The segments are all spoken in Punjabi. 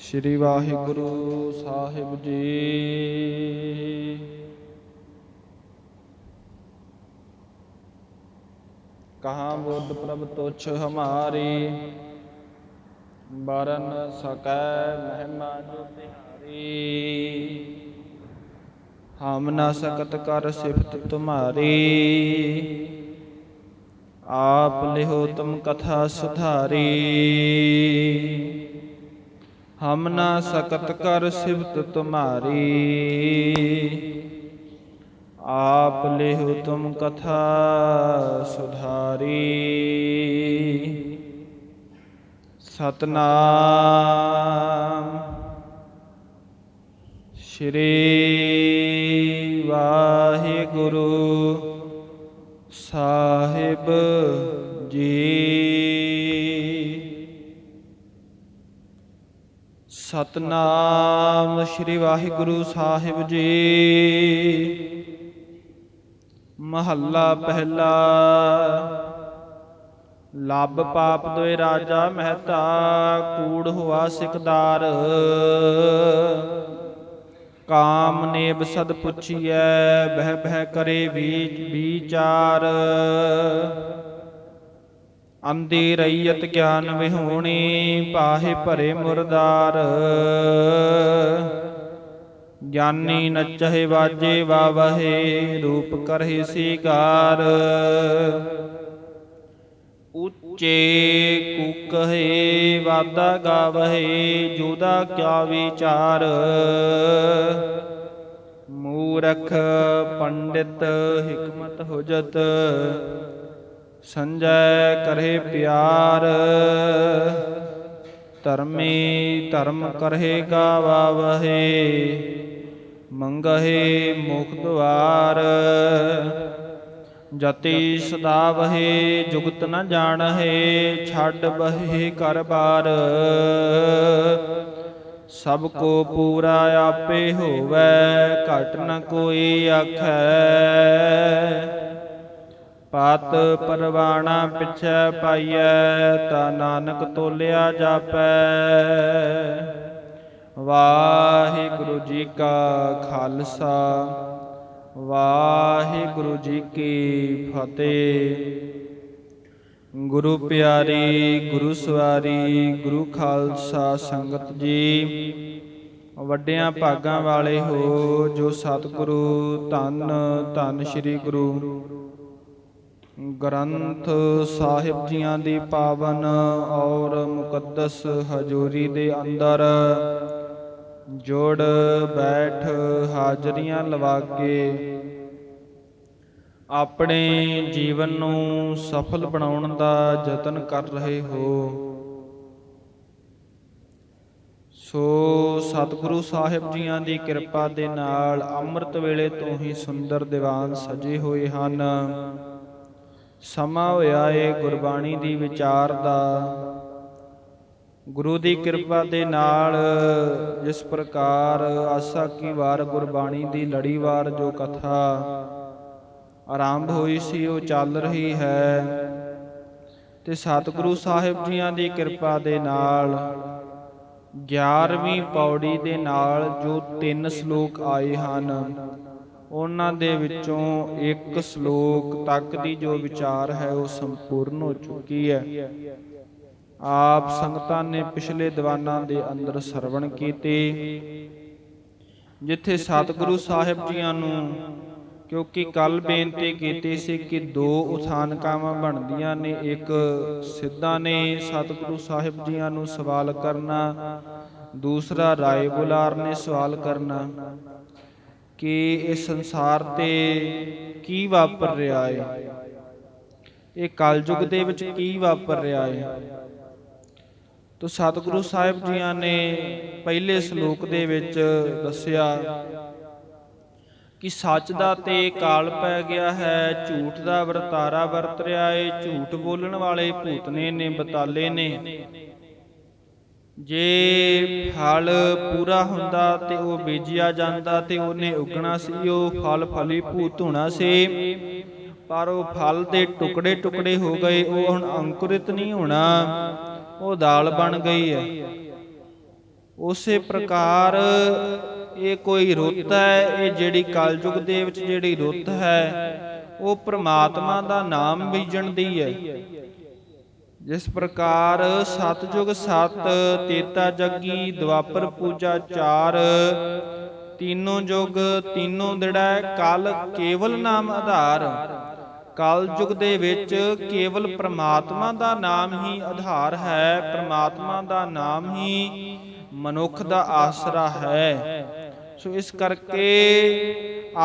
ਸ੍ਰੀ ਵਾਹਿਗੁਰੂ ਸਾਹਿਬ ਜੀ। ਕਹਾ ਬੁੱਧ ਪ੍ਰਭ ਤੁਛ ਹਮਾਰੀ, ਬਰਨ ਸਕੈ ਮਹਿਮਾ ਜੋ ਤਿਹਾਰੀ। ਹਮ ਨਾ ਸਕਤ ਕਰ ਸਿਫਤ ਤੁਮਾਰੀ, ਆਪ ਲਿਹੋ ਤੁਮ ਕਥਾ ਸੁਧਾਰੀ। ਹਮ ਨਾ ਸਕਤ ਕਰ ਸਿਫਤ ਤੁਮਾਰੀ। ਆਪ ਲਿਹੋ ਤੁਮ ਕਥਾ ਸੁਧਾਰੀ। ਸਤਨਾਮ ਸ਼੍ਰੀ ਵਾਹਿਗੁਰੂ ਸਾਹਿਬ ਜੀ। ਸਤਨਾਮ ਸ਼੍ਰੀ ਵਾਹਿਗੁਰੂ ਸਾਹਿਬ ਜੀ। ਮਹੱਲਾ ਪਹਿਲਾ। ਲੱਭ ਪਾਪ ਦੋਇ ਰਾਜਾ ਮਹਿਤਾ, ਕੂੜ ਹੋਆ ਸਿਕਦਾਰ। ਕਾਮ ਨੇਬ ਸਦ ਪੁੱਛੀਐ, ਬਹਿ ਬਹਿ ਕਰੇ ਵੀਚ ਵਿਚਾਰ ਅੰਧੀ ਰਈਅਤ ਗਿਆਨ ਵਿਹੂਣੀ, ਪਾਹੇ ਭਰੇ ਮੁਰਦਾਰ। ਗਿਆਨੀ ਨਚਹਿ ਵਾਜੇ ਵਾਵਹੇ, ਰੂਪ ਕਰਹਿ ਸੀਗਾਰ ਉੱਚੇ ਕੁਕਹੇ ਵਾਦਾ ਗਾਵਹੇ, ਜੁਦਾ ਕਿਆ ਵਿਚਾਰ। ਮੂਰਖ ਪੰਡਿਤ, ਹਕਮਤ ਹੁਜਤ ਸੰਜੈ ਕਰੇ ਪਿਆਰ, ਧਰਮੀ ਧਰਮ ਕਰਹਿ ਗਾਵਹੇ ਮੰਗਹਿ ਮੁਖ ਦੁਆਰ ਜਤੀ ਸਦਾ ਵਹੇ, ਜੁਗਤ ਨ ਜਾਣਹੇ, ਛੱਡ ਬਹਿ ਕਰ ਬਾਰ। ਸਭ ਕੋ ਪੂਰਾ ਆਪੇ ਹੋਵੈ, ਘਟ ਨ ਕੋਈ ਆਖੈ। ਪਤ ਪਰਵਾਣਾ ਪਿਛੈ ਪਾਈਐ, ਤਾ ਨਾਨਕ ਤੋਲਿਆ ਜਾਪੈ। ਵਾਹਿਗੁਰੂ ਜੀ ਕਾ ਖਾਲਸਾ, ਵਾਹਿਗੁਰੂ ਜੀ ਕੀ ਫਤਿਹ। ਗੁਰੂ ਪਿਆਰੀ, ਗੁਰੂ ਸਵਾਰੀ, ਗੁਰੂ ਖਾਲਸਾ ਸੰਗਤ ਜੀ, ਵੱਡਿਆਂ ਭਾਗਾਂ ਵਾਲੇ ਹੋ ਜੋ ਸਤਿਗੁਰੂ, ਧੰਨ ਧੰਨ ਸ੍ਰੀ ਗੁਰੂ। ਗ੍ਰੰਥ ਸਾਹਿਬ ਜੀਆਂ ਦੀ ਪਾਵਨ ਔਰ ਮੁਕੱਦਸ ਹਜ਼ੂਰੀ ਦੇ ਅੰਦਰ। ਜੋੜ ਬੈਠ ਹਾਜ਼ਰੀਆਂ ਲਵਾ ਕੇ ਆਪਣੇ ਜੀਵਨ ਨੂੰ ਸਫਲ ਬਣਾਉਣ ਦਾ ਯਤਨ ਕਰ ਰਹੇ ਹੋ। ਸੋ ਸਤਿਗੁਰੂ ਸਾਹਿਬ ਜੀਆਂ ਦੀ ਕਿਰਪਾ ਦੇ ਨਾਲ ਅੰਮ੍ਰਿਤ ਵੇਲੇ ਤੋਂ ਹੀ ਸੁੰਦਰ ਦੀਵਾਨ ਸਜੇ ਹੋਏ ਹਨ। ਸਮਾਂ ਹੋਇਆ ਏ ਗੁਰਬਾਣੀ ਦੀ ਵਿਚਾਰ ਦਾ। ਗੁਰੂ ਦੀ ਕਿਰਪਾ ਦੇ ਨਾਲ ਜਿਸ ਪ੍ਰਕਾਰ ਆਸਾ ਕੀ ਵਾਰ ਗੁਰਬਾਣੀ ਦੀ ਲੜੀਵਾਰ ਜੋ ਕਥਾ ਆਰੰਭ ਹੋਈ ਸੀ, ਉਹ ਚੱਲ ਰਹੀ ਹੈ। ਤੇ ਸਤਿਗੁਰੂ ਸਾਹਿਬ ਜੀਆਂ ਦੀ ਕਿਰਪਾ ਦੇ ਨਾਲ 11ਵੀਂ ਪੌੜੀ ਦੇ ਨਾਲ ਜੋ ਤਿੰਨ ਸ਼ਲੋਕ ਆਏ ਹਨ ਉਹਨਾਂ ਦੇ ਵਿੱਚੋਂ ਇੱਕ ਸ਼ਲੋਕ ਤੱਕ ਦੀ ਜੋ ਵਿਚਾਰ ਹੈ ਉਹ ਸੰਪੂਰਨ ਹੋ ਚੁੱਕੀ ਹੈ। ਆਪ ਸੰਗਤਾਂ ਨੇ ਪਿਛਲੇ ਦੀਵਾਨਾਂ ਦੇ ਅੰਦਰ ਸਰਵਣ ਕੀਤੇ। ਜਿੱਥੇ ਸਤਿਗੁਰੂ ਸਾਹਿਬ ਜੀਆਂ ਨੂੰ ਕਿਉਂਕਿ ਕੱਲ ਬੇਨਤੀ ਕੀਤੀ ਸੀ ਕਿ ਦੋ ਉਥਾਨਕਾਵਾਂ ਬਣਦੀਆਂ ਨੇ, ਇੱਕ ਸਿੱਧਾ ਨੇ ਸਤਿਗੁਰੂ ਸਾਹਿਬ ਜੀਆਂ ਨੂੰ ਸਵਾਲ ਕਰਨਾ, ਦੂਸਰਾ ਰਾਏ ਬੁਲਾਰ ਨੇ ਸਵਾਲ ਕਰਨਾ। ਕਿ ਇਸ ਸੰਸਾਰ ਤੇ ਕੀ ਵਾਪਰ ਰਿਹਾ ਹੈ ਇਹ ਕਲਯੁਗ ਦੇ ਵਿੱਚ ਕੀ ਵਾਪਰ ਰਿਹਾ ਹੈ ਤੋ ਸਤਿਗੁਰੂ ਸਾਹਿਬ ਜੀਆਂ ਨੇ ਪਹਿਲੇ ਸ਼ਲੋਕ ਦੇ ਵਿੱਚ ਦੱਸਿਆ ਕਿ ਸੱਚ ਦਾ ਤੇ ਕਾਲ ਪੈ ਗਿਆ ਹੈ, ਝੂਠ ਦਾ ਵਰਤਾਰਾ ਵਰਤ ਰਿਹਾ ਏ, ਝੂਠ ਬੋਲਣ ਵਾਲੇ ਭੂਤਨੇ ਨੇ, ਬਤਾਲੇ ਨੇ। ਜੇ ਫਲ ਪੂਰਾ ਹੁੰਦਾ ਤੇ ਉਹ ਬੀਜਿਆ ਜਾਂਦਾ ਤੇ ਉਹਨੇ ਉਗਣਾ ਸੀ, ਉਹ ਫਲ ਫਲੀ ਭੂਤ ਹੋਣਾ ਸੀ। ਪਰ ਉਹ ਫਲ ਦੇ ਟੁਕੜੇ ਟੁਕੜੇ ਹੋ ਗਏ, ਉਹ ਹੁਣ ਅੰਕੁਰਿਤ ਨਹੀਂ ਹੋਣਾ, ਉਹ ਦਾਲ ਬਣ ਗਈ ਹੈ। ਉਸੇ ਪ੍ਰਕਾਰ ਇਹ ਕੋਈ ਰੁੱਤ ਹੈ, ਇਹ ਜਿਹੜੀ ਕਲਯੁਗ ਦੇ ਵਿੱਚ ਜਿਹੜੀ ਰੁੱਤ ਹੈ, ਉਹ ਪ੍ਰਮਾਤਮਾ ਦਾ ਨਾਮ ਬੀਜਣ ਦੀ ਹੈ। ਜਿਸ ਪ੍ਰਕਾਰ ਸਤਜੁਗ ਸਤ, ਤੇਤਾ ਜੱਗੀ, ਦਵਾਪਰ ਪੂਜਾ ਚਾਰ, ਤੀਨੋਂ ਜੁਗ ਤੀਨੋਂ ਦਿੜਾ, ਕਲ ਕੇਵਲ ਨਾਮ ਆਧਾਰ। ਕਲ ਯੁਗ ਦੇ ਵਿੱਚ ਕੇਵਲ ਪ੍ਰਮਾਤਮਾ ਦਾ ਨਾਮ ਹੀ ਆਧਾਰ ਹੈ, ਪ੍ਰਮਾਤਮਾ ਦਾ ਨਾਮ ਹੀ ਮਨੁੱਖ ਦਾ ਆਸਰਾ ਹੈ। ਸੋ ਇਸ ਕਰਕੇ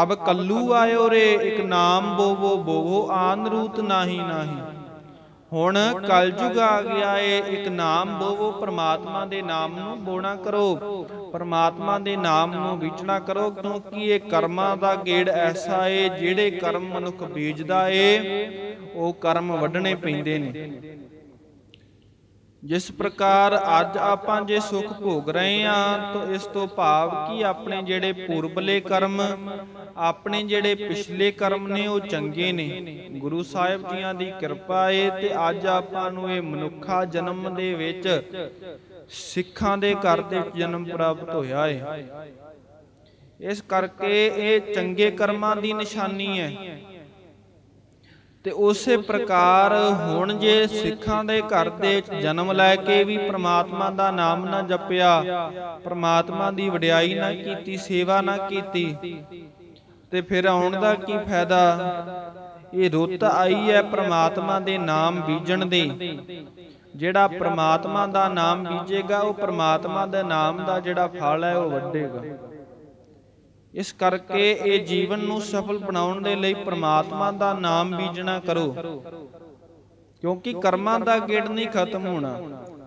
ਅਬ ਕੱਲੂ ਆਇਓ ਰੇ, ਇੱਕ ਨਾਮ ਬੋਵੋ ਬੋਵੋ ਆਨ ਰੂਤ ਨਾਹੀ ਨਾਹੀ। ਹੁਣ ਕਲਯੁਗ ਆ ਗਿਆ ਏ ਇੱਕ ਨਾਮ ਬੋਵੋ ਪ੍ਰਮਾਤਮਾ ਦੇ ਨਾਮ ਨੂੰ ਬੋਣਾ ਕਰੋ। ਪ੍ਰਮਾਤਮਾ ਦੇ ਨਾਮ ਨੂੰ ਵਿਚਣਾ ਕਰੋ ਕਿਉਂਕਿ ਇਹ ਕਰਮਾਂ ਦਾ ਗੇੜ ਐਸਾ ਏ ਜਿਹੜੇ ਕਰਮ ਮਨੁੱਖ ਬੀਜਦਾ ਏ ਉਹ ਕਰਮ ਵੱਢਣੇ ਪੈਂਦੇ ਨੇ। ਜਿਸ ਪ੍ਰਕਾਰ ਅੱਜ ਆਪਾਂ ਜੇ ਸੁਖ ਭੋਗ ਰਹੇ ਆ ਤਾਂ ਇਸ ਤੋਂ ਭਾਵ ਕਿ ਆਪਣੇ ਜਿਹੜੇ ਪੂਰਬਲੇ ਕਰਮ, ਆਪਣੇ ਜਿਹੜੇ ਪਿਛਲੇ ਕਰਮ ਨੇ, ਉਹ ਚੰਗੇ ਨੇ। ਗੁਰੂ ਸਾਹਿਬ ਜੀਆਂ ਦੀ ਕਿਰਪਾ ਏ ਤੇ ਅੱਜ ਆਪਾਂ ਨੂੰ ਇਹ ਮਨੁੱਖਾ ਜਨਮ ਦੇ ਵਿੱਚ ਸਿੱਖਾਂ ਦੇ ਘਰ ਦੇ ਜਨਮ ਪ੍ਰਾਪਤ ਹੋਇਆ ਏ। ਇਸ ਕਰਕੇ ਇਹ ਚੰਗੇ ਕਰਮਾਂ ਦੀ ਨਿਸ਼ਾਨੀ ਹੈ। ਤੇ ਉਸੇ ਪ੍ਰਕਾਰ ਹੁਣ ਜੇ ਸਿੱਖਾਂ ਦੇ ਘਰ ਦੇ ਜਨਮ ਲੈ ਕੇ ਵੀ ਪ੍ਰਮਾਤਮਾ ਦਾ ਨਾਮ ਨਾ ਜਪਿਆ, ਪ੍ਰਮਾਤਮਾ ਦੀ ਵਡਿਆਈ ਨਾ ਕੀਤੀ, ਸੇਵਾ ਨਾ ਕੀਤੀ, ਤੇ ਫਿਰ ਆਉਣ ਦਾ ਕੀ ਫਾਇਦਾ? ਇਹ ਰੁੱਤ ਆਈ ਹੈ ਪ੍ਰਮਾਤਮਾ ਦੇ ਨਾਮ ਬੀਜਣ ਦੀ। ਜਿਹੜਾ ਪ੍ਰਮਾਤਮਾ ਦਾ ਨਾਮ ਬੀਜੇਗਾ, ਉਹ ਪ੍ਰਮਾਤਮਾ ਦੇ ਨਾਮ ਦਾ ਜਿਹੜਾ ਫਲ ਹੈ, ਉਹ ਵੱਡੇਗਾ ਇਸ ਕਰਕੇ ਇਹ ਜੀਵਨ ਨੂੰ ਸਫਲ ਬਣਾਉਣ ਦੇ ਲਈ ਪ੍ਰਮਾਤਮਾ ਦਾ ਨਾਮ ਬੀਜਣਾ ਕਰੋ। ਕਿਉਂਕਿ ਕਰਮਾਂ ਦਾ ਗੇੜ ਨਹੀਂ ਖਤਮ ਹੋਣਾ।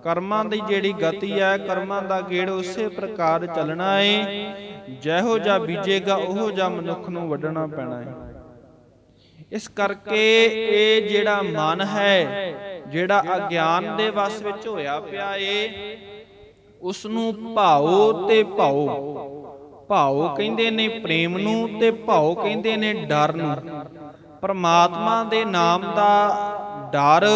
ਕਰਮਾਂ ਦੀ ਜਿਹੜੀ ਗਤੀ ਹੈ, ਕਰਮਾਂ ਦਾ ਗੇੜ ਉਸੇ ਪ੍ਰਕਾਰ ਚੱਲਣਾ ਹੈ ਜਿਹੋ ਜਿਹਾ ਬੀਜੇਗਾ, ਉਹੋ ਜਿਹਾ ਮਨੁੱਖ ਨੂੰ ਵੱਢਣਾ ਪੈਣਾ ਹੈ ਇਸ ਕਰਕੇ ਇਹ ਜਿਹੜਾ ਮਨ ਹੈ, ਜਿਹੜਾ ਅਗਿਆਨ ਦੇ ਵਸ ਵਿੱਚ ਹੋਇਆ ਪਿਆ ਏ ਉਸ ਨੂੰ ਭਾਓ ਤੇ ਭਾਓ। ਭਾਉ ਕਹਿੰਦੇ ਨੇ ਪ੍ਰੇਮ ਨੂੰ ਤੇ ਭਾਉ ਕਹਿੰਦੇ ਨੇ ਡਰ ਨੂੰ। ਪਰਮਾਤਮਾ ਦੇ ਨਾਮ ਦਾ ਡਰ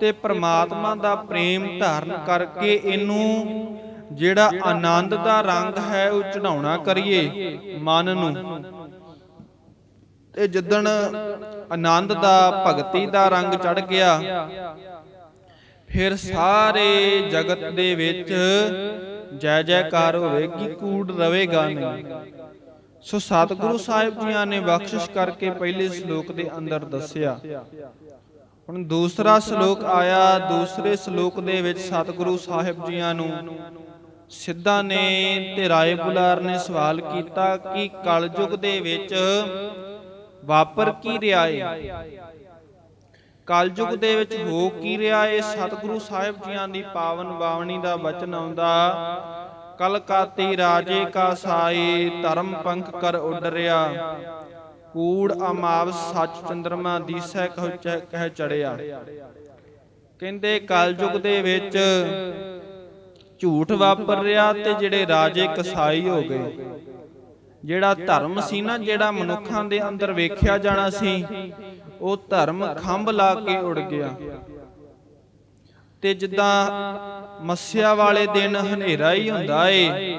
ਤੇ ਪਰਮਾਤਮਾ ਦਾ ਪ੍ਰੇਮ ਧਾਰਨ ਕਰਕੇ ਇਹਨੂੰ ਜਿਹੜਾ ਆਨੰਦ ਦਾ ਰੰਗ ਹੈ ਉਹ ਚੜਾਉਣਾ ਕਰੀਏ ਮਨ ਨੂੰ। ਤੇ ਜਿੱਦਣ ਆਨੰਦ ਦਾ ਭਗਤੀ ਦਾ ਰੰਗ ਚੜ ਗਿਆ, ਫਿਰ ਸਾਰੇ ਜਗਤ ਦੇ ਵਿੱਚ ਜੈ ਜੈਕਾਰ ਹੋਵੇਗੀ ਕੂੜ ਰਵੇਗਾ ਨਹੀਂ। ਸੋ ਸਤਿਗੁਰੂ ਸਾਹਿਬ ਜੀਆਂ ਨੇ ਬਖਸ਼ਿਸ਼ ਕਰਕੇ ਪਹਿਲੇ ਸ਼ਲੋਕ ਦੇ ਅੰਦਰ ਦੱਸਿਆ। ਹੁਣ ਦੂਸਰਾ ਸ਼ਲੋਕ ਆਇਆ, ਦੂਸਰੇ ਸ਼ਲੋਕ ਦੇ ਵਿੱਚ ਸਤਿਗੁਰੂ ਸਾਹਿਬ ਜੀਆਂ ਨੂੰ ਸਿੱਧਾ ਨੇ ਤੇ ਰਾਏ ਬੁਲਾਰ ਨੇ ਸਵਾਲ ਕੀਤਾ ਕਿ ਕਲਯੁਗ ਦੇ ਵਿੱਚ ਵਾਪਰ ਕੀ ਰਿਹਾ ਏ? ਕਲਯੁਗ ਦੇ ਵਿੱਚ ਹੋ ਕੀ ਰਿਹਾ? ਏ ਸਤਿਗੁਰੂ ਸਾਹਿਬ ਜੀਆਂ ਦੀ ਪਾਵਨ ਬਾਵਣੀ ਦਾ ਬਚਨ ਆਉਂਦਾ, ਕਲਕਾਤੀ ਰਾਜੇ ਕਾ ਸਾਈ ਧਰਮ ਪੰਖ ਕਰ ਉੱਡ ਕੂੜ ਅਮਾਵ ਸੱਚ ਚੰਦਰਮਾ ਦੀਸੈ ਕਹਿ ਚੜਿਆ। ਕਹਿੰਦੇ ਕਲਯੁਗ ਦੇ ਵਿੱਚ ਝੂਠ ਵਾਪਰ ਰਿਹਾ ਤੇ ਜਿਹੜੇ ਰਾਜੇ ਕਸਾਈ ਹੋ ਗਏ। ਜਿਹੜਾ ਧਰਮ ਸੀ ਨਾ, ਜਿਹੜਾ ਮਨੁੱਖਾਂ ਦੇ ਅੰਦਰ ਵੇਖਿਆ ਜਾਣਾ ਸੀ, ਉਹ ਧਰਮ ਖੰਭ ਲਾ ਕੇ ਉੜ ਗਿਆ। ਤੇ ਜਿੱਦਾਂ ਮੱਸਿਆ ਵਾਲੇ ਦਿਨ ਹਨੇਰਾ ਹੀ ਹੁੰਦਾ ਏ,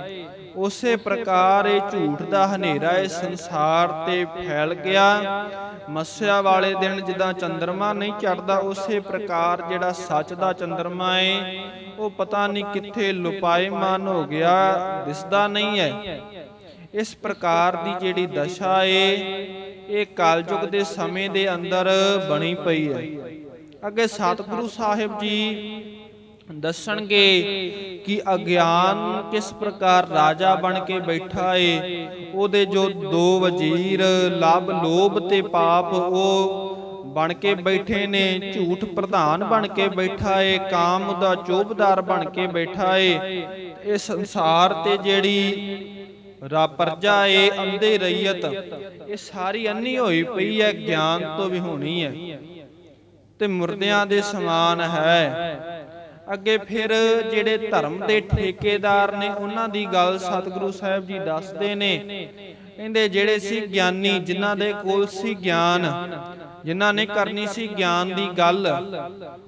ਉਸੇ ਪ੍ਰਕਾਰ ਇਹ ਝੂਠ ਦਾ ਹਨੇਰਾ ਇਹ ਸੰਸਾਰ ਤੇ ਫੈਲ ਗਿਆ। ਮੱਸਿਆ ਵਾਲੇ ਦਿਨ ਜਿੱਦਾਂ ਚੰਦਰਮਾ ਨਹੀਂ ਚੜਦਾ ਉਸੇ ਪ੍ਰਕਾਰ ਜਿਹੜਾ ਸੱਚ ਦਾ ਚੰਦਰਮਾ ਏ, ਉਹ ਪਤਾ ਨਹੀਂ ਕਿੱਥੇ ਲੁਪਾਏ ਲੁਪਾਇਮਾਨ ਹੋ ਗਿਆ, ਦਿਸਦਾ ਨਹੀਂ ਹੈ ਇਸ ਪ੍ਰਕਾਰ ਦੀ ਜਿਹੜੀ ਦਸ਼ਾ ਏ, ਇਹ ਕਲਯੁਗ ਦੇ ਸਮੇਂ ਦੇ ਅੰਦਰ ਬਣੀ ਪਈ ਹੈ। ਅੱਗੇ ਸਤਿਗੁਰੂ ਸਾਹਿਬ ਜੀ ਦੱਸਣਗੇ ਕਿ ਅਗਿਆਨ ਕਿਸ ਪ੍ਰਕਾਰ ਰਾਜਾ ਬਣ ਕੇ ਬੈਠਾ ਏ, ਉਹਦੇ ਜੋ ਦੋ ਵਜ਼ੀਰ ਲਬ ਲੋਭ ਤੇ ਪਾਪ, ਉਹ ਬਣ ਕੇ ਬੈਠੇ ਨੇ, ਝੂਠ ਪ੍ਰਧਾਨ ਬਣ ਕੇ ਬੈਠਾ ਏ, ਕਾਮ ਦਾ ਚੋਬਦਾਰ ਬਣ ਕੇ ਬੈਠਾ ਏ। ਇਹ ਸੰਸਾਰ ਤੇ ਜਿਹੜੀ ਰਾ ਪਰਜਾ ਏ, ਅੰਧੇ ਰਈਅਤ। ਇਹ ਸਾਰੀ ਅੰਨੀ ਹੋਈ ਪਈ ਹੈ, ਗਿਆਨ ਤੋਂ ਵੀ ਹੋਣੀ ਹੈ। ਤੇ ਮੁਰਦਿਆਂ ਦੇ ਸਮਾਨ ਹੈ। ਅੱਗੇ ਫਿਰ ਜਿਹੜੇ ਧਰਮ ਦੇ ਠੇਕੇਦਾਰ ਨੇ, ਉਹਨਾਂ ਦੀ ਗੱਲ ਸਤਿਗੁਰੂ ਸਾਹਿਬ ਜੀ ਦੱਸਦੇ ਨੇ। ਕਹਿੰਦੇ ਜਿਹੜੇ ਸੀ ਗਿਆਨੀ, ਜਿਨ੍ਹਾਂ ਦੇ ਕੋਲ ਸੀ ਗਿਆਨ, ਜਿਨ੍ਹਾਂ ਨੇ ਕਰਨੀ ਸੀ ਗਿਆਨ ਦੀ ਗੱਲ,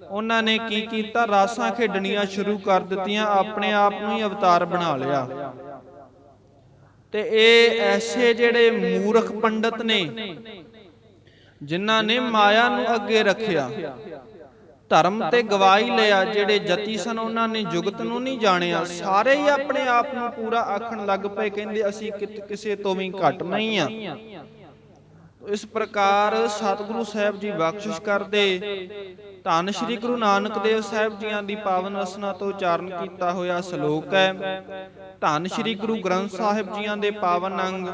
ਉਹਨਾਂ ਨੇ ਕੀ ਕੀਤਾ? ਰਾਸਾਂ ਖੇਡਣੀਆਂ ਸ਼ੁਰੂ ਕਰ ਦਿੱਤੀਆਂ, ਆਪਣੇ ਆਪ ਨੂੰ ਹੀ ਅਵਤਾਰ ਬਣਾ ਲਿਆ। ਤੇ ਇਹ ਐਸੇ ਜਿਹੜੇ ਮੂਰਖ ਪੰਡਤ ਨੇ, ਜਿਨ੍ਹਾਂ ਨੇ ਮਾਇਆ ਨੂੰ ਅੱਗੇ ਰੱਖਿਆ। ਧਰਮ ਤੇ ਗਵਾਹੀ ਲਿਆ, ਜਿਹੜੇ ਜਤੀ ਸਨ, ਉਹਨਾਂ ਨੇ ਜੁਗਤ ਨੂੰ ਨਹੀਂ ਜਾਣਿਆ। ਸਾਰੇ ਹੀ ਆਪਣੇ ਆਪ ਨੂੰ ਪੂਰਾ ਆਖਣ ਲੱਗ ਪਏ, ਕਹਿੰਦੇ ਅਸੀਂ ਕਿਤ- ਕਿਸੇ ਤੋਂ ਵੀ ਘੱਟ ਨਹੀਂ ਆ। ਇਸ ਪ੍ਰਕਾਰ ਸਤਿਗੁਰੂ ਸਾਹਿਬ ਜੀ ਬਖਸ਼ਿਸ਼ ਕਰਦੇ। ਧੰਨ ਸ਼੍ਰੀ ਗੁਰੂ ਨਾਨਕ ਦੇਵ ਸਾਹਿਬ ਜੀਆਂ ਦੀ ਪਾਵਨ ਰਸਨਾ ਤੋਂ ਉਚਾਰਨ ਕੀਤਾ ਹੋਇਆ ਸ਼ਲੋਕ ਹੈ। ਧੰਨ ਸ਼੍ਰੀ ਗੁਰੂ ਗ੍ਰੰਥ ਸਾਹਿਬ ਜੀਆਂ ਦੇ ਪਾਵਨ ਅੰਗ